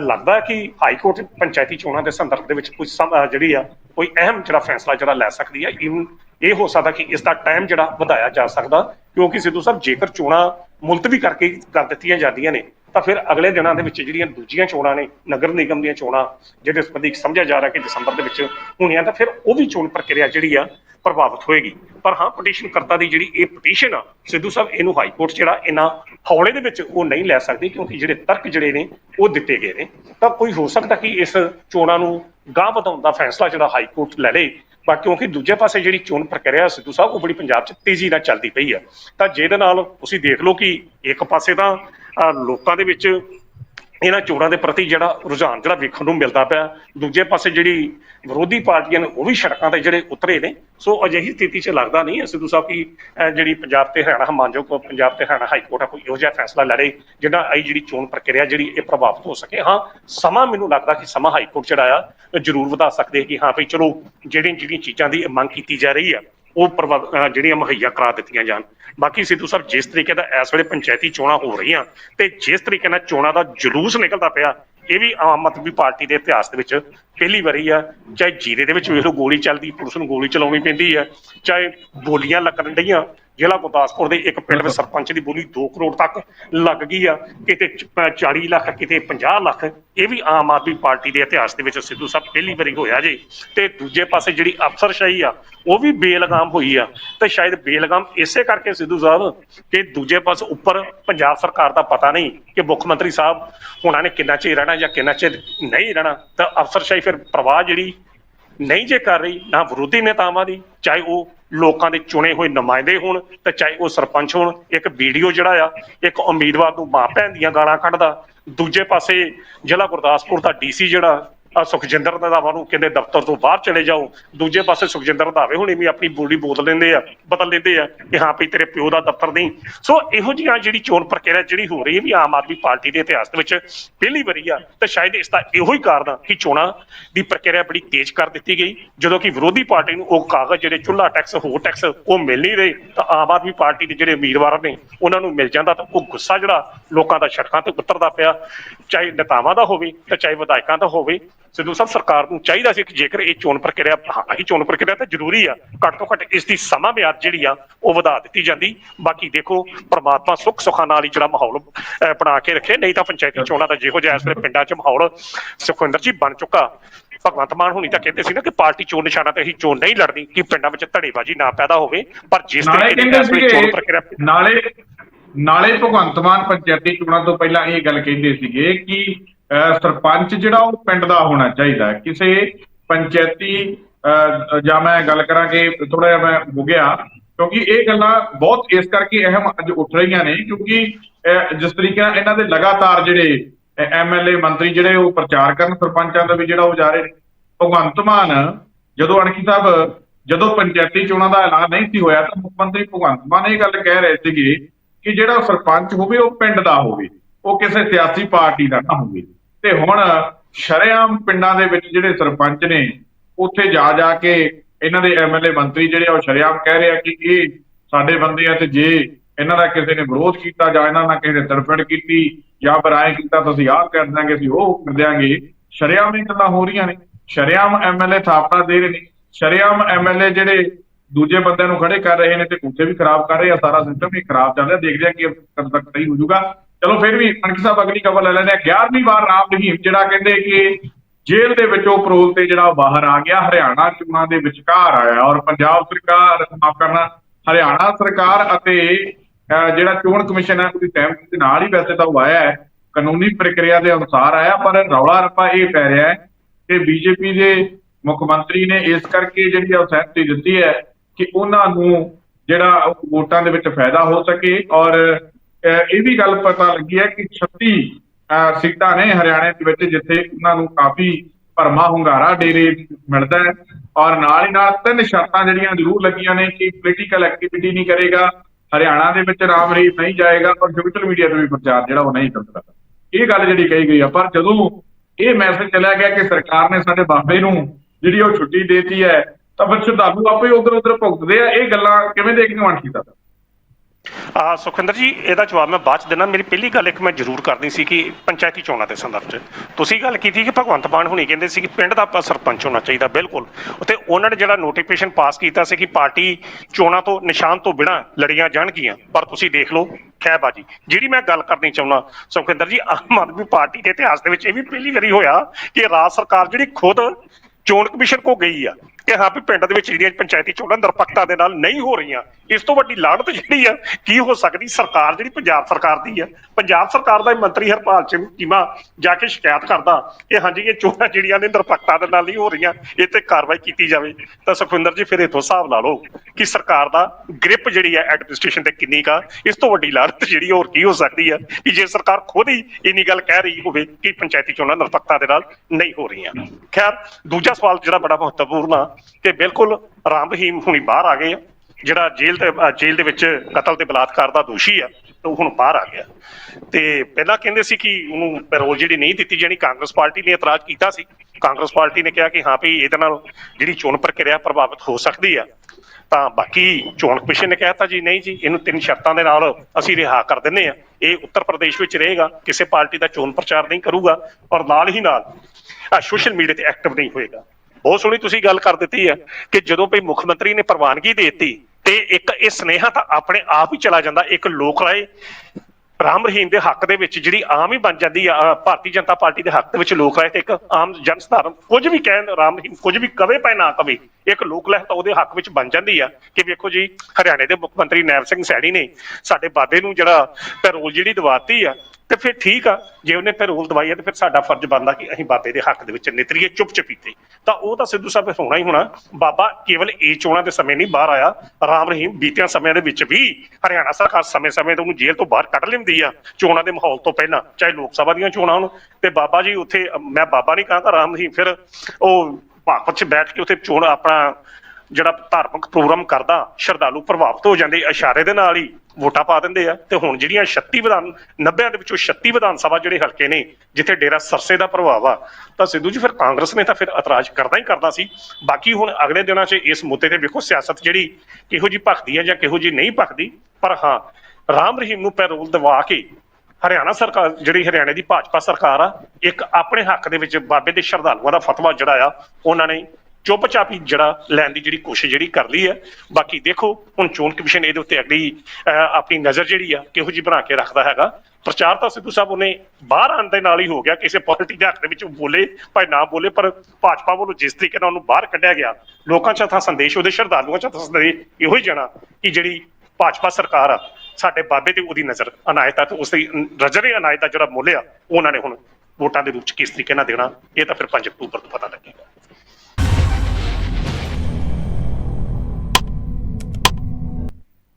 ਲੱਗਦਾ ਕਿ ਹਾਈ ਕੋਰਟ ਪੰਚਾਇਤੀ ਚੋਣਾਂ ਦੇ ਸੰਦਰਭ ਦੇ ਵਿੱਚ ਕੋਈ ਸਮ- ਜਿਹੜੀ ਆ, ਕੋਈ ਅਹਿਮ ਜਿਹੜਾ ਫੈਸਲਾ ਜਿਹੜਾ ਲੈ ਸਕਦੀ ਹੈ ਇਵਨ ਇਹ ਹੋ ਸਕਦਾ ਕਿ ਇਸ ਦਾ ਟਾਈਮ ਜਿਹੜਾ ਵਧਾਇਆ ਜਾ ਸਕਦਾ, ਕਿਉਂਕਿ ਸਿੱਧੂ ਸਾਹਿਬ ਜੇਕਰ ਚੋਣਾਂ ਮੁਲਤਵੀ ਕਰਕੇ ਕਰ ਦਿੱਤੀਆਂ ਜਾਂਦੀਆਂ ਨੇ, ਤਾਂ ਫਿਰ ਅਗਲੇ ਦਿਨਾਂ ਦੇ ਵਿੱਚ ਜਿਹੜੀਆਂ ਦੂਜੀਆਂ ਚੋਣਾਂ ਨੇ, ਨਗਰ ਨਿਗਮ ਦੀਆਂ ਚੋਣਾਂ ਜਿਹਦੇ ਸੰਬੰਧੀ ਸਮਝਿਆ ਜਾ ਰਿਹਾ ਕਿ ਦਸੰਬਰ ਦੇ ਵਿੱਚ ਹੋਣੀਆਂ, ਤਾਂ ਫਿਰ ਉਹ ਵੀ ਚੋਣ ਪ੍ਰਕਿਰਿਆ ਜਿਹੜੀ ਆ ਪ੍ਰਭਾਵਿਤ ਹੋਏਗੀ। ਪਰ ਹਾਂ ਪਟੀਸ਼ਨ ਕਰਤਾ ਦੀ ਜਿਹੜੀ ਇਹ ਪਟੀਸ਼ਨ ਆ, ਸਿੱਧੂ ਸਾਹਿਬ, ਇਹਨੂੰ ਹਾਈ ਕੋਰਟ ਜਿਹੜਾ ਇਹਨਾਂ ਹੌਲੇ ਦੇ ਵਿੱਚ ਉਹ ਨਹੀਂ ਲੈ ਸਕਦੀ, ਕਿਉਂਕਿ ਜਿਹੜੇ ਤਰਕ ਜਿਹੜੇ ਨੇ, ਉਹ ਦਿੱਤੇ ਗਏ ਨੇ। ਤਾਂ ਕੋਈ ਹੋ ਸਕਦਾ ਕਿ ਇਸ ਚੋਣਾਂ ਨੂੰ ਗਾਹ ਵਧਾਉਣ ਦਾ ਫੈਸਲਾ ਜਿਹੜਾ ਹਾਈ ਕੋਰਟ ਲੈ ਲੇ ਪਰ ਕਿਉਂਕਿ ਦੂਜੇ ਪਾਸੇ ਜਿਹੜੀ ਚੋਣ ਪ੍ਰਕਿਰਿਆ ਸਿੱਧੂ ਸਾਹਿਬ, ਉਹ ਬੜੀ ਪੰਜਾਬ 'ਚ ਤੇਜ਼ੀ ਨਾਲ ਚੱਲਦੀ ਪਈ ਆ ਤਾਂ ਜਿਹਦੇ ਨਾਲ ਤੁਸੀਂ ਦੇਖ ਲਓ ਕਿ ਇੱਕ ਪਾਸੇ ਤਾਂ ਲੋਕਾਂ ਦੇ ਵਿੱਚ ਇਹਨਾਂ ਚੋਣਾਂ ਦੇ ਪ੍ਰਤੀ ਜਿਹੜਾ ਰੁਝਾਨ ਜਿਹੜਾ ਵੇਖਣ ਨੂੰ ਮਿਲਦਾ ਪਿਆ, ਦੂਜੇ ਪਾਸੇ ਜਿਹੜੀ ਵਿਰੋਧੀ ਪਾਰਟੀਆਂ ਨੇ ਉਹ ਵੀ ਸੜਕਾਂ ਤੇ ਜਿਹੜੇ ਉਤਰੇ ਨੇ, ਸੋ ਅਜਿਹੀ ਸਥਿਤੀ 'ਚ ਲੱਗਦਾ ਨਹੀਂ ਹੈ। ਸਿੱਧੂ ਸਾਹਿਬ ਕਿ ਜਿਹੜੀ ਪੰਜਾਬ ਤੇ ਹਰਿਆਣਾ ਮਾਨਯੋਗ ਪੰਜਾਬ ਤੇ ਹਰਿਆਣਾ ਹਾਈ ਕੋਰਟ ਆ, ਕੋਈ ਇਹੋ ਜਿਹਾ ਫੈਸਲਾ ਲੜੇ ਜਿਹੜਾ ਆਈ ਜਿਹੜੀ ਚੋਣ ਪ੍ਰਕਿਰਿਆ ਜਿਹੜੀ ਇਹ ਪ੍ਰਭਾਵਿਤ ਹੋ ਸਕੇ? ਹਾਂ, ਸਮਾਂ ਮੈਨੂੰ ਲੱਗਦਾ ਕਿ ਸਮਾਂ ਹਾਈ ਕੋਰਟ ਜਿਹੜਾ ਆ, ਜ਼ਰੂਰ ਵਧਾ ਸਕਦੇ ਕਿ ਹਾਂ ਭਈ ਚਲੋ ਜਿਹੜੀਆਂ ਜਿਹੜੀਆਂ ਚੀਜ਼ਾਂ ਦੀ ਮੰਗ ਕੀਤੀ ਜਾ ਰਹੀ ਆ ਉਹ ਪ੍ਰਭਾਵ- ਜਿਹੜੀਆਂ ਮੁਹੱਈਆ ਕਰਾ ਦਿੱਤੀਆਂ ਜਾਣ। ਬਾਕੀ ਸਿੱਧੂ ਸਾਹਿਬ, ਜਿਸ ਤਰੀਕੇ ਦਾ ਇਸ ਵੇਲੇ ਪੰਚਾਇਤੀ ਚੋਣਾਂ ਹੋ ਰਹੀਆਂ ਤੇ ਜਿਸ ਤਰੀਕੇ ਨਾਲ ਚੋਣਾਂ ਦਾ ਜਲੂਸ ਨਿਕਲਦਾ ਪਿਆ, ਇਹ ਵੀ ਆਮ ਆਦਮੀ ਪਾਰਟੀ ਦੇ ਇਤਿਹਾਸ ਦੇ ਵਿੱਚ ਪਹਿਲੀ ਵਾਰੀ ਆ। ਚਾਹੇ ਜੀਰੇ ਦੇ ਵਿੱਚ ਵੇਖ ਲਓ ਗੋਲੀ ਚੱਲਦੀ, ਪੁਲਿਸ ਨੂੰ ਗੋਲੀ ਚਲਾਉਣੀ ਪੈਂਦੀ ਆ। ਚਾਹੇ ਬੋਲੀਆਂ ਲੱਗਣ ਡਈਆਂ। ਜ਼ਿਲ੍ਹਾ ਗੁਰਦਾਸਪੁਰ ਦੇ ਇੱਕ ਪਿੰਡ ਵਿੱਚ ਸਰਪੰਚ ਦੀ ਬੋਲੀ 2 ਕਰੋੜ ਤੱਕ ਲੱਗ ਗਈ ਆ। ਕਿਤੇ ਚ- ਅਹ 40 ਲੱਖ ਕਿਤੇ 50 ਲੱਖ। ਇਹ ਵੀ ਆਮ ਆਦਮੀ ਪਾਰਟੀ ਦੇ ਇਤਿਹਾਸ ਦੇ ਵਿੱਚ ਸਿੱਧੂ ਸਾਹਿਬ ਪਹਿਲੀ ਵਾਰੀ ਹੋਇਆ ਜੇ। ਤੇ ਦੂਜੇ ਪਾਸੇ ਜਿਹੜੀ ਅਫਸਰਸ਼ਾਹੀ ਆ ਉਹ ਵੀ ਬੇਲਗਾਮ ਹੋਈ ਆ। ਤੇ ਸ਼ਾਇਦ ਬੇਲਗਾਮ ਇਸੇ ਕਰਕੇ ਸਿੱਧੂ ਸਾਹਿਬ ਕਿ ਦੂਜੇ ਪਾਸੇ ਉੱਪਰ ਪੰਜਾਬ ਸਰਕਾਰ ਦਾ ਪਤਾ ਨਹੀਂ ਕਿ ਮੁੱਖ ਮੰਤਰੀ ਸਾਹਿਬ ਉਹਨਾਂ ਨੇ ਕਿੰਨਾ ਚਿਰ ਰਹਿਣਾ ਜਾਂ ਕਿੰਨਾ ਚਿਰ ਨਹੀਂ ਰਹਿਣਾ। ਤਾਂ ਅਫਸਰਸ਼ਾਹੀ ਫਿਰ ਪ੍ਰਵਾਹ ਜਿਹੜੀ ਨਹੀਂ ਜੇ ਕਰ ਰਹੀ ਨਾ ਵਿਰੋਧੀ ਨੇਤਾਵਾਂ ਦੀ ਚਾਹੇ ਉਹ ਲੋਕਾਂ ਦੇ ਚੁਣੇ ਹੋਏ ਨੁਮਾਇੰਦੇ ਹੋਣ ਤੇ ਚਾਹੇ ਉਹ ਸਰਪੰਚ ਹੋਣ, ਇੱਕ ਵੀਡੀਓ ਜਿਹੜਾ ਆ, ਇੱਕ ਉਮੀਦਵਾਰ ਨੂੰ ਮਾਂ ਭੈਣ ਦੀਆਂ ਗਾਲਾਂ ਕੱਢਦਾ। ਦੂਜੇ ਪਾਸੇ ਜ਼ਿਲ੍ਹਾ ਗੁਰਦਾਸਪੁਰ ਦਾ ਡੀਸੀ ਜਿਹੜਾ ਸੁਖਜਿੰਦਰ ਰੰਧਾਵਾ ਨੂੰ ਕਹਿੰਦੇ ਦਫ਼ਤਰ ਤੋਂ ਬਾਹਰ ਚਲੇ ਜਾਓ। ਦੂਜੇ ਪਾਸੇ ਸੁਖਜਿੰਦਰ ਰੰਧਾਵੇ ਹੁਣੇ ਵੀ ਆਪਣੀ ਬੋਲੀ ਬੋਲ ਲੈਂਦੇ ਆ, ਬਦਲ ਲੈਂਦੇ ਆ ਕਿ ਹਾਂ ਵੀ ਤੇਰੇ ਪਿਓ ਦਾ ਦਫ਼ਤਰ ਨਹੀਂ। ਸੋ ਇਹੋ ਜਿਹੀਆਂ ਜਿਹੜੀ ਚੋਣ ਪ੍ਰਕਿਰਿਆ ਜਿਹੜੀ ਹੋ ਰਹੀ ਹੈ ਵੀ ਆਮ ਆਦਮੀ ਪਾਰਟੀ ਦੇ ਇਤਿਹਾਸ ਦੇ ਵਿੱਚ ਪਹਿਲੀ ਵਾਰੀ ਆ, ਤੇ ਸ਼ਾਇਦ ਇਸ ਦਾ ਇਹੋ ਹੀ ਕਾਰਨ ਆ ਕਿ ਚੋਣਾਂ ਦੀ ਪ੍ਰਕਿਰਿਆ ਬੜੀ ਤੇਜ਼ ਕਰ ਦਿੱਤੀ ਗਈ। ਜਦੋਂ ਕਿ ਵਿਰੋਧੀ ਪਾਰਟੀ ਨੂੰ ਉਹ ਕਾਗਜ਼ ਜਿਹੜੇ ਚੁੱਲਾ ਟੈਕਸ, ਹੋਰ ਟੈਕਸ ਉਹ ਮਿਲ ਨਹੀਂ ਰਹੇ, ਤਾਂ ਆਮ ਆਦਮੀ ਪਾਰਟੀ ਦੇ ਜਿਹੜੇ ਉਮੀਦਵਾਰ ਨੇ ਉਹਨਾਂ ਨੂੰ ਮਿਲ ਜਾਂਦਾ ਤਾਂ ਉਹ ਗੁੱਸਾ ਜਿਹੜਾ ਲੋਕਾਂ ਦਾ ਸੜਕਾਂ ਤੇ ਉਤਰਦਾ ਪਿਆ। ਚਾਹੇ ਨੇਤਾਵਾਂ ਦਾ ਹੋਵੇ ਤੇ ਚਾਹੇ ਵਿਧਾਇਕਾਂ ਦਾ ਹੋਵੇ ਸਿੱਧੂ ਸਾਹਿਬ ਸਰਕਾਰ ਨੂੰ ਚਾਹੀਦਾ ਸੀ ਕਿ ਜੇਕਰ ਇਹ ਚੋਣ ਪ੍ਰਕਿਰਿਆ ਹਾਂ ਇਹ ਚੋਣ ਪ੍ਰਕਿਰਿਆ ਤਾਂ ਜ਼ਰੂਰੀ ਆ ਘੱਟ ਤੋਂ ਘੱਟ ਇਸ ਦੀ ਸਮਾਂ ਮਿਆਦ ਜਿਹੜੀ ਆ ਉਹ ਵਧਾ ਦਿੱਤੀ ਜਾਂਦੀ। ਬਾਕੀ ਦੇਖੋ ਪ੍ਰਮਾਤਮਾ ਸੁੱਖ ਸੁਖਾਂ ਨਾਲ ਹੀ ਜਿਹੜਾ ਮਾਹੌਲ ਬਣਾ ਕੇ ਰੱਖੇ। ਨਹੀਂ ਤਾਂ ਪੰਚਾਇਤੀ ਚੋਣਾਂ ਦਾ ਜਿਹੋ ਜਿਹਾ ਇਸ ਵੇਲੇ ਪਿੰਡਾਂ 'ਚ ਮਾਹੌਲ ਸੁਖਵਿੰਦਰ ਜੀ ਬਣ ਚੁੱਕਾ। ਭਗਵੰਤ ਮਾਨ ਹੁਣੀ ਤਾਂ ਕਹਿੰਦੇ ਸੀ ਨਾ ਕਿ ਪਾਰਟੀ ਚੋਣ ਨਿਸ਼ਾਨਾ ਤੇ ਅਸੀਂ ਚੋਣ ਨਹੀਂ ਲੜਨੀ ਕਿ ਪਿੰਡਾਂ ਵਿੱਚ ਧੜੇਬਾਜ਼ੀ ਨਾ ਪੈਦਾ ਹੋਵੇ। ਪਰ ਜਿਸ ਤਰੀਕੇ ਚੋਣ ਪ੍ਰਕਿਰਿਆ ਨਾਲੇ ਨਾਲੇ ਭਗਵੰਤ ਮਾਨ ਪੰਚਾਇਤੀ ਚੋਣਾਂ ਤੋਂ ਪਹਿਲਾਂ ਇਹ ਗੱਲ ਕਹਿੰਦੇ ਸੀਗੇ ਕਿ ਸਰਪੰਚ ਜਿਹੜਾ ਉਹ ਪਿੰਡ ਦਾ ਹੋਣਾ ਚਾਹੀਦਾ ਕਿਸੇ ਪੰਚਾਇਤੀ ਅਹ, ਜਾਂ ਮੈਂ ਗੱਲ ਕਰਾਂ ਕਿ ਥੋੜਾ ਜਿਹਾ ਮੈਂ ਹੋ ਕਿਉਂਕਿ ਇਹ ਗੱਲਾਂ ਬਹੁਤ ਇਸ ਕਰਕੇ ਅਹਿਮ ਅੱਜ ਉੱਠ ਰਹੀਆਂ ਨੇ ਕਿਉਂਕਿ ਜਿਸ ਤਰੀਕੇ ਨਾਲ ਇਹਨਾਂ ਦੇ ਲਗਾਤਾਰ ਜਿਹੜੇ ਐਮਐਲਏ ਮੰਤਰੀ ਜਿਹੜੇ ਉਹ ਪ੍ਰਚਾਰ ਕਰਨ ਸਰਪੰਚਾਂ ਦਾ ਵੀ ਜਿਹੜਾ ਉਹ ਜਾ ਰਹੇ ਨੇ। ਭਗਵੰਤ ਮਾਨ ਜਦੋਂ ਅਣਖੀ ਸਾਹਿਬ ਜਦੋਂ ਪੰਚਾਇਤੀ ਚੋਣਾਂ ਦਾ ਐਲਾਨ ਨਹੀਂ ਸੀ ਹੋਇਆ ਤਾਂ ਮੁੱਖ ਮੰਤਰੀ ਭਗਵੰਤ ਮਾਨ ਇਹ ਗੱਲ ਕਹਿ ਰਹੇ ਸੀਗੇ ਕਿ ਜਿਹੜਾ ਸਰਪੰਚ ਹੋਵੇ ਉਹ ਪਿੰਡ ਦਾ ਹੋਵੇ ਉਹ ਕਿਸੇ ਸਿਆਸੀ ਪਾਰਟੀ ਦਾ ਨਾ ਹੋਵੇ। ਤੇ ਹੁਣ ਸ਼ਰੇਆਮ ਪਿੰਡਾਂ ਦੇ ਵਿੱਚ ਜਿਹੜੇ ਸਰਪੰਚ ਨੇ, ਉੱਥੇ ਜਾ ਜਾ ਕੇ ਇਹਨਾਂ ਦੇ ਐਮਐਲਏ ਮੰਤਰੀ ਜਿਹੜੇ ਆ ਉਹ ਸ਼ਰੇਆਮ ਕਹਿ ਰਹੇ ਆ ਕਿ ਇਹ ਸਾਡੇ ਬੰਦੇ ਆ ਤੇ ਜੇ ਇਹਨਾਂ ਦਾ ਕਿਸੇ ਨੇ ਵਿਰੋਧ ਕੀਤਾ ਜਾਂ ਇਹਨਾਂ ਨਾਲ ਕਿਸੇ ਨੇ ਤੜਫੜ ਕੀਤੀ ਜਾਂ ਬਰਾਏ ਕੀਤਾ ਤਾਂ ਅਸੀਂ ਆਹ ਕਰ ਦਾਂਗੇ ਅਸੀਂ ਉਹ ਕਰ ਦਿਆਂਗੇ। ਸ਼ਰੇਆਮ ਇਹ ਗੱਲਾਂ ਹੋ ਰਹੀਆਂ ਨੇ। ਸ਼ਰੇਆਮ ਐਮਐਲਏ ਥਾਪੜਾ ਦੇ ਰਹੇ ਨੇ। ਸ਼ਰੇਆਮ ਐਮਐਲਏ ਜਿਹੜੇ ਦੂਜੇ ਬੰਦਿਆਂ ਨੂੰ ਖੜੇ ਕਰ ਰਹੇ ਨੇ ਤੇ ਉੱਥੇ ਵੀ ਖਰਾਬ ਕਰ ਰਹੇ ਆ, ਸਾਰਾ ਸਿਸਟਮ ਹੀ ਖਰਾਬ ਚੱਲ ਰਿਹਾ। ਦੇਖਦੇ ਆ ਕਿ ਕਦ ਤੱਕ ਸਹੀ ਹੋ ਜਾਊਗਾ। ਚਲੋ ਫਿਰ ਵੀ ਮਨਕੀ ਸਾਹਿਬ ਅਗਲੀ ਖਬਰ ਲੈ ਲੈਂਦੇ ਆ 11ਵੀਂ ਵਾਰ ਰਾਮ ਰਹੀਮ, ਜਿਹੜਾ ਕਹਿੰਦੇ ਕਿ ਜੇਲ੍ਹ ਦੇ ਵਿੱਚੋਂ ਪਰੋਲ ਤੇ ਜਿਹੜਾ ਬਾਹਰ ਆ ਗਿਆ, ਹਰਿਆਣਾ ਚੋਣਾਂ ਦੇ ਵਿਚਕਾਰ ਆਇਆ ਔਰ ਪੰਜਾਬ ਸਰਕਾਰ ਮਾਫ ਕਰਨਾ, ਹਰਿਆਣਾ ਸਰਕਾਰ ਅਤੇ ਜਿਹੜਾ ਚੋਣ ਕਮਿਸ਼ਨ ਹੈ, ਉਹਦੀ ਸਹਿਮਤੀ ਦੇ ਨਾਲ ਹੀ ਵੈਸੇ ਤਾਂ ਉਹ ਆਇਆ ਹੈ। ਕਾਨੂੰਨੀ ਪ੍ਰਕਿਰਿਆ ਦੇ ਅਨੁਸਾਰ ਆਇਆ, ਪਰ ਰੌਲਾ ਰੱਪਾ ਇਹ ਪੈ ਰਿਹਾ ਹੈ ਕਿ ਬੀਜੇਪੀ ਦੇ ਮੁੱਖ ਮੰਤਰੀ ਨੇ ਇਸ ਕਰਕੇ ਜਿਹੜੀ ਉਹ ਸਹਿਮਤੀ ਦਿੱਤੀ ਹੈ ਕਿ ਉਹਨਾਂ ਨੂੰ ਜਿਹੜਾ ਵੋਟਾਂ ਦੇ ਵਿੱਚ ਫਾਇਦਾ ਹੋ ਸਕੇ ਔਰ ਇਹ ਵੀ ਗੱਲ ਪਤਾ ਲੱਗੀ ਹੈ ਕਿ 36 ਅਹ, ਸੀਟਾਂ ਨੇ ਹਰਿਆਣੇ ਦੇ ਵਿੱਚ ਜਿੱਥੇ ਉਹਨਾਂ ਨੂੰ ਕਾਫੀ ਭਰਮਾ ਹੁੰਗਾਰਾ ਡੇਰੇ ਮਿਲਦਾ ਹੈ ਔਰ ਨਾਲ ਹੀ ਨਾਲ ਤਿੰਨ ਸ਼ਰਤਾਂ ਜਿਹੜੀਆਂ ਜ਼ਰੂਰ ਲੱਗੀਆਂ ਨੇ ਕਿ ਪੋਲੀਟੀਕਲ ਐਕਟੀਵਿਟੀ ਨਹੀਂ ਕਰੇਗਾ ਹਰਿਆਣਾ ਦੇ ਵਿੱਚ ਰਾਮ ਰਹੀਮ ਨਹੀਂ ਜਾਏਗਾ ਔਰ ਸੋਸ਼ਲ ਮੀਡੀਆ ਤੇ ਵੀ ਪ੍ਰਚਾਰ ਜਿਹੜਾ ਉਹ ਨਹੀਂ ਕਰਦਾ ਇਹ ਗੱਲ ਜਿਹੜੀ ਕਹੀ ਗਈ ਆ ਪਰ ਜਦੋਂ ਇਹ ਮੈਸੇਜ ਚਲਿਆ ਗਿਆ ਕਿ ਸਰਕਾਰ ਨੇ ਸਾਡੇ ਬਾਬੇ ਨੂੰ ਜਿਹੜੀ ਉਹ ਛੁੱਟੀ ਦੇਤੀ ਹੈ ਤਾਂ ਫਿਰ ਸ਼ਰਧਾਲੂ ਆਪੇ ਉਧਰ ਉਧਰ ਭੁਗਤਦੇ ਆ। ਇਹ ਗੱਲਾਂ ਕਿਵੇਂ ਦੇਖਦੇ ਹੋ ਕੀਤਾ ਆ ਸੁਖਿੰਦਰ ਜੀ, ਇਹਦਾ ਜਵਾਬ ਮੈਂ ਬਾਅਦ ਚ ਦੇਣਾ ਮੇਰੀ ਪਹਿਲੀ ਗੱਲ ਇੱਕ ਮੈਂ ਜ਼ਰੂਰ ਕਰਨੀ ਸੀ ਕਿ ਪੰਚਾਇਤੀ ਚੋਣਾਂ ਦੇ ਸੰਦਰਭ 'ਚ। ਤੁਸੀਂ ਗੱਲ ਕੀਤੀ ਕਿ ਭਗਵੰਤ ਮਾਨ ਹੁਣੀ ਕਹਿੰਦੇ ਸੀ ਕਿ ਪਿੰਡ ਦਾ ਆਪਾਂ ਸਰਪੰਚ ਹੋਣਾ ਚਾਹੀਦਾ, ਬਿਲਕੁਲ। ਉੱਤੇ ਉਹਨਾਂ ਨੇ ਜਿਹੜਾ ਨੋਟੀਫਿਕੇਸ਼ਨ ਪਾਸ ਕੀਤਾ ਸੀ ਕਿ ਪਾਰਟੀ ਚੋਣਾਂ ਤੋਂ, ਨਿਸ਼ਾਨ ਤੋਂ ਬਿਨਾਂ ਲੜੀਆਂ ਜਾਣਗੀਆਂ। ਪਰ ਤੁਸੀਂ ਦੇਖ ਲਓ ਖੈਬਾਜੀ ਜਿਹੜੀ ਮੈਂ ਗੱਲ ਕਰਨੀ ਚਾਹੁੰਦਾ ਸੁਖਿੰਦਰ ਜੀ, ਆਮ ਆਦਮੀ ਪਾਰਟੀ ਦੇ ਇਤਿਹਾਸ ਦੇ ਵਿੱਚ ਇਹ ਵੀ ਪਹਿਲੀ ਵਾਰੀ ਹੋਇਆ ਕਿ ਰਾਜ ਸਰਕਾਰ ਜਿਹੜੀ ਖੁਦ ਚੋਣ ਕਮਿਸ਼ਨ ਕੋ ਗਈ ਆ ਕਿ ਹਾਂ ਵੀ ਪਿੰਡ ਦੇ ਵਿੱਚ ਜਿਹੜੀਆਂ ਪੰਚਾਇਤੀ ਚੋਣਾਂ ਨਿਰਪੱਖਤਾ ਦੇ ਨਾਲ ਨਹੀਂ ਹੋ ਰਹੀਆਂ, ਇਸ ਤੋਂ ਵੱਡੀ ਲਾਹਨਤ ਜਿਹੜੀ ਆ, ਕੀ ਹੋ ਸਕਦੀ? ਸਰਕਾਰ ਜਿਹੜੀ ਪੰਜਾਬ ਸਰਕਾਰ ਦੀ ਆ। ਪੰਜਾਬ ਸਰਕਾਰ ਦਾ ਮੰਤਰੀ ਹਰਪਾਲ ਸਿੰਘ ਚੀਮਾ ਜਾ ਕੇ ਸ਼ਿਕਾਇਤ ਕਰਦਾ ਕਿ ਹਾਂਜੀ, ਇਹ ਚੋਣਾਂ ਜਿਹੜੀਆਂ ਨੇ ਨਿਰਪੱਖਤਾ ਦੇ ਨਾਲ ਨਹੀਂ ਹੋ ਰਹੀਆਂ, ਇਹ ਤੇ ਕਾਰਵਾਈ ਕੀਤੀ ਜਾਵੇ। ਤਾਂ ਸੁਖਵਿੰਦਰ ਜੀ, ਫਿਰ ਇਥੋਂ ਹਿਸਾਬ ਲਾ ਲਓ ਕਿ ਸਰਕਾਰ ਦਾ ਗ੍ਰਿਪ ਜਿਹੜੀ ਆ ਐਡਮਿਨਿਸਟ੍ਰੇਸ਼ਨ ਤੇ ਕਿੰਨੀ ਕਾ ਇਸ ਤੋਂ ਵੱਡੀ ਲਾਹਨਤ ਜਿਹੜੀ ਹੋਰ ਕੀ ਹੋ ਸਕਦੀ ਆ ਕਿ ਜੇ ਸਰਕਾਰ ਖੁਦ ਹੀ ਇੰਨੀ ਗੱਲ ਕਹਿ ਰਹੀ ਹੋਵੇ ਕਿ ਪੰਚਾਇਤੀ ਚੋਣਾਂ ਨਿਰਪੱਖਤਾ ਦੇ ਨਾਲ ਨਹੀਂ ਹੋ ਰਹੀਆਂ। ਖੈਰ, ਦੂਜਾ ਸਵਾਲ ਜਿਹੜਾ ਬੜਾ ਮਹੱਤਵਪੂਰਨ ਆ ਕਿ ਬਿਲਕੁਲ ਰਾਮ ਰਹੀਮ ਹੁਣੀ ਬਾਹਰ ਆ ਗਏ ਆ। ਜਿਹੜਾ ਜੇਲ੍ਹ ਤੇ ਜੇਲ੍ਹ ਦੇ ਵਿੱਚ ਕਤਲ ਤੇ ਬਲਾਤਕਾਰ ਦਾ ਦੋਸ਼ੀ ਆ, ਉਹ ਹੁਣ ਬਾਹਰ ਆ ਗਿਆ। ਤੇ ਪਹਿਲਾਂ ਕਹਿੰਦੇ ਸੀ ਕਿ ਉਹਨੂੰ ਪੈਰੋਲ ਜਿਹੜੀ ਨਹੀਂ ਦਿੱਤੀ ਜਾਣੀ, ਕਾਂਗਰਸ ਪਾਰਟੀ ਨੇ ਇਤਰਾਜ਼ ਕੀਤਾ ਸੀ। ਕਾਂਗਰਸ ਪਾਰਟੀ ਨੇ ਕਿਹਾ ਕਿ ਹਾਂ ਵੀ ਇਹਦੇ ਨਾਲ ਜਿਹੜੀ ਚੋਣ ਪ੍ਰਕਿਰਿਆ ਪ੍ਰਭਾਵਿਤ ਹੋ ਸਕਦੀ ਆ, ਤਾਂ ਬਾਕੀ ਚੋਣ ਕਮਿਸ਼ਨ ਨੇ ਕਹਿਤਾ ਜੀ, ਨਹੀਂ ਜੀ, ਇਹਨੂੰ ਤਿੰਨ ਸ਼ਰਤਾਂ ਦੇ ਨਾਲ ਅਸੀਂ ਰਿਹਾ ਕਰ ਦਿੰਨੇ ਆ। ਇਹ ਉੱਤਰ ਪ੍ਰਦੇਸ਼ ਵਿੱਚ ਰਹੇਗਾ, ਕਿਸੇ ਪਾਰਟੀ ਦਾ ਚੋਣ ਪ੍ਰਚਾਰ ਨਹੀਂ ਕਰੂਗਾ ਔਰ ਨਾਲ ਹੀ ਨਾਲ ਆ ਸੋਸ਼ਲ ਮੀਡੀਆ ਤੇ ਐਕਟਿਵ ਨਹੀਂ ਹੋਏਗਾ। ਬਹੁਤ ਸੋਹਣੀ ਤੁਸੀਂ ਗੱਲ ਕਰ ਦਿੱਤੀ ਹੈ ਕਿ ਜਦੋਂ ਭਈ ਮੁੱਖ ਮੰਤਰੀ ਨੇ ਪ੍ਰਵਾਨਗੀ ਦੇ ਦਿੱਤੀ ਤੇ ਇੱਕ ਇਹ ਸਨੇਹਾ ਤਾਂ ਆਪਣੇ ਆਪ ਹੀ ਚਲਾ ਜਾਂਦਾ, ਇੱਕ ਲੋਕ ਰਾਏ ਰਾਮ ਰਹੀਮ ਦੇ ਹੱਕ ਦੇ ਵਿੱਚ ਜਿਹੜੀ ਆਮ ਹੀ ਬਣ ਜਾਂਦੀ ਆ ਭਾਰਤੀ ਜਨਤਾ ਪਾਰਟੀ ਦੇ ਹੱਕ ਦੇ ਵਿੱਚ ਲੋਕ ਰਾਏ ਤੇ ਇੱਕ ਆਮ ਜਨ ਸਧਾਰਨ ਕੁਝ ਵੀ ਕਹਿਣ, ਰਾਮ ਰਹੀਮ ਕੁਝ ਵੀ ਕਵੇ ਭਾਵੇਂ ਨਾ ਕਵੇ, ਇੱਕ ਲੋਕ ਲਹਿਰ ਤਾਂ ਉਹਦੇ ਹੱਕ ਵਿੱਚ ਬਣ ਜਾਂਦੀ ਆ ਕਿ ਵੇਖੋ ਜੀ, ਹਰਿਆਣੇ ਦੇ ਮੁੱਖ ਮੰਤਰੀ ਨੈਬ ਸਿੰਘ ਸੈਣੀ ਨੇ ਸਾਡੇ ਬਾਬੇ ਨੂੰ ਜਿਹੜਾ ਪੈਰੋਲ ਜਿਹੜੀ ਦਵਾਤੀ ਆ ਤੇ ਫਿਰ ਠੀਕ ਆ, ਜੇ ਉਹਨੇ ਪੈਰੋਲ ਦਵਾਈ ਆ ਤੇ ਫਿਰ ਸਾਡਾ ਫਰਜ਼ ਬਣਦਾ ਕਿ ਅਸੀਂ ਬਾਬੇ ਦੇ ਹੱਕ ਦੇ ਵਿੱਚ ਨਿਤਰੀਏ ਚੁੱਪ ਚਪੀਤੇ ਤਾਂ ਉਹ ਤਾਂ ਸਿੱਧੂ ਸਾਹਿਬ ਹੋਣਾ ਹੀ ਹੋਣਾ। ਬਾਬਾ ਕੇਵਲ ਇਹ ਚੋਣਾਂ ਦੇ ਸਮੇਂ ਨਹੀਂ ਬਾਹਰ ਆਇਆ। ਰਾਮ ਰਹੀਮ ਬੀਤਿਆਂ ਸਮਿਆਂ ਦੇ ਵਿੱਚ ਵੀ ਹਰਿਆਣਾ ਸਰਕਾਰ ਸਮੇਂ-ਸਮੇਂ ਤੇ ਉਹਨੂੰ ਜੇਲ੍ਹ ਤੋਂ ਬਾਹਰ ਕੱਢ ਲੈਂਦੀ ਆ, ਚੋਣਾਂ ਦੇ ਮਾਹੌਲ ਤੋਂ ਪਹਿਲਾਂ, ਚਾਹੇ ਲੋਕ ਸਭਾ ਦੀਆਂ ਚੋਣਾਂ ਹੋਣ। ਤੇ ਬਾਬਾ ਜੀ ਉੱਥੇ, ਮੈਂ ਬਾਬਾ ਨਹੀਂ ਕਹਾਂਗਾ, ਰਾਮ ਰਹੀਮ ਫਿਰ ਉਹ ਭਾਰਤ 'ਚ ਬੈਠ ਕੇ ਉੱਥੇ ਚੋਣ ਆਪਣਾ ਜਿਹੜਾ ਧਾਰਮਿਕ ਪ੍ਰੋਗਰਾਮ ਕਰਦਾ, ਸ਼ਰਧਾਲੂ ਪ੍ਰਭਾਵਿਤ ਹੋ ਜਾਂਦੇ ਇਸ਼ਾਰੇ ਦੇ ਨਾਲ ਹੀ ਵੋਟਾਂ ਪਾ ਦਿੰਦੇ ਆ। ਤੇ ਹੁਣ ਜਿਹੜੀਆਂ 36 ਵਿਧਾਨ 90 ਦੇ ਵਿੱਚੋਂ 36 ਵਿਧਾਨ ਸਭਾ ਜਿਹੜੇ ਹਲਕੇ ਨੇ, ਜਿੱਥੇ ਡੇਰਾ ਸਰਸੇ ਦਾ ਪ੍ਰਭਾਵ ਆ, ਤਾਂ ਸਿੱਧੂ ਜੀ ਫਿਰ ਕਾਂਗਰਸ ਨੇ ਤਾਂ ਫਿਰ ਇਤਰਾਜ਼ ਕਰਦਾ ਹੀ ਕਰਦਾ ਸੀ। ਬਾਕੀ ਹੁਣ ਅਗਲੇ ਦਿਨਾਂ 'ਚ ਇਸ ਮੁੱਦੇ ਤੇ ਵੇਖੋ ਸਿਆਸਤ ਜਿਹੜੀ ਕਿਹੋ ਜੀ ਭਖਦੀ ਹੈ ਜਾਂ ਕਿਹੋ ਜੀ ਨਹੀਂ ਭਖਦੀ। ਪਰ ਹਾਂ, ਰਾਮ ਰਹੀਮ ਨੂੰ ਪੈਰੋਲ ਦਿਵਾ ਕੇ ਹਰਿਆਣਾ ਸਰਕਾਰ, ਜਿਹੜੀ ਹਰਿਆਣੇ ਦੀ ਭਾਜਪਾ ਸਰਕਾਰ ਆ, ਇੱਕ ਆਪਣੇ ਹੱਕ ਦੇ ਵਿੱਚ ਬਾਬੇ ਦੇ ਸ਼ਰਧਾਲੂਆਂ ਦਾ ਫਤਵਾ ਜਿਹੜਾ ਆ ਉਹਨਾਂ ਨੇ ਚੁੱਪਚਾਪੀ ਜਿਹੜਾ ਲੈਣ ਦੀ ਜਿਹੜੀ ਕੋਸ਼ਿਸ਼ ਜਿਹੜੀ ਕਰ ਲਈ ਹੈ। ਬਾਕੀ ਦੇਖੋ ਹੁਣ ਚੋਣ ਕਮਿਸ਼ਨ ਇਹਦੇ ਉੱਤੇ ਅਗਲੀ ਅਹ, ਆਪਣੀ ਨਜ਼ਰ ਜਿਹੜੀ ਆ ਕਿਹੋ ਜੀ ਬਣਾ ਕੇ ਰੱਖਦਾ ਹੈਗਾ। ਪ੍ਰਚਾਰ ਤਾਂ ਸਿੱਧੂ ਸਾਹਿਬ ਉਹਨੇ ਬਾਹਰ ਆਉਣ ਦੇ ਨਾਲ ਹੀ ਹੋ ਗਿਆ ਕਿਸੇ ਪਾਰਟੀ ਦੇ ਹੱਕ ਦੇ ਵਿੱਚ ਬੋਲੇ ਭਾਵੇਂ ਨਾ ਬੋਲੇ ਪਰ ਭਾਜਪਾ ਵੱਲੋਂ ਜਿਸ ਤਰੀਕੇ ਨਾਲ ਉਹਨੂੰ ਬਾਹਰ ਕੱਢਿਆ ਗਿਆ ਲੋਕਾਂ 'ਚ ਤਾਂ ਸੰਦੇਸ਼ ਉਹਦੇ ਸ਼ਰਧਾਲੂਆਂ 'ਚ ਤਾਂ ਸੰਦੇਸ਼ ਇਹੋ ਹੀ ਜਾਣਾ ਕਿ ਜਿਹੜੀ ਭਾਜਪਾ ਸਰਕਾਰ ਆ ਸਾਡੇ ਬਾਬੇ ਤੇ ਉਹਦੀ ਨਜ਼ਰ ਅਨਾਇਤ ਆ ਤੇ ਉਸ ਦੀ ਨਜ਼ਰ ਅਨਾਇਤ ਦਾ ਜਿਹੜਾ ਮੁੱਲ ਆ ਉਹਨਾਂ ਨੇ ਹੁਣ ਵੋਟਾਂ ਦੇ ਰੂਪ 'ਚ ਕਿਸ ਤਰੀਕੇ ਨਾਲ ਦੇਣਾ ਇਹ ਤਾਂ ਫਿਰ 5 ਅਕਤੂਬਰ ਤੋਂ ਪਤਾ ਲੱਗੇਗਾ।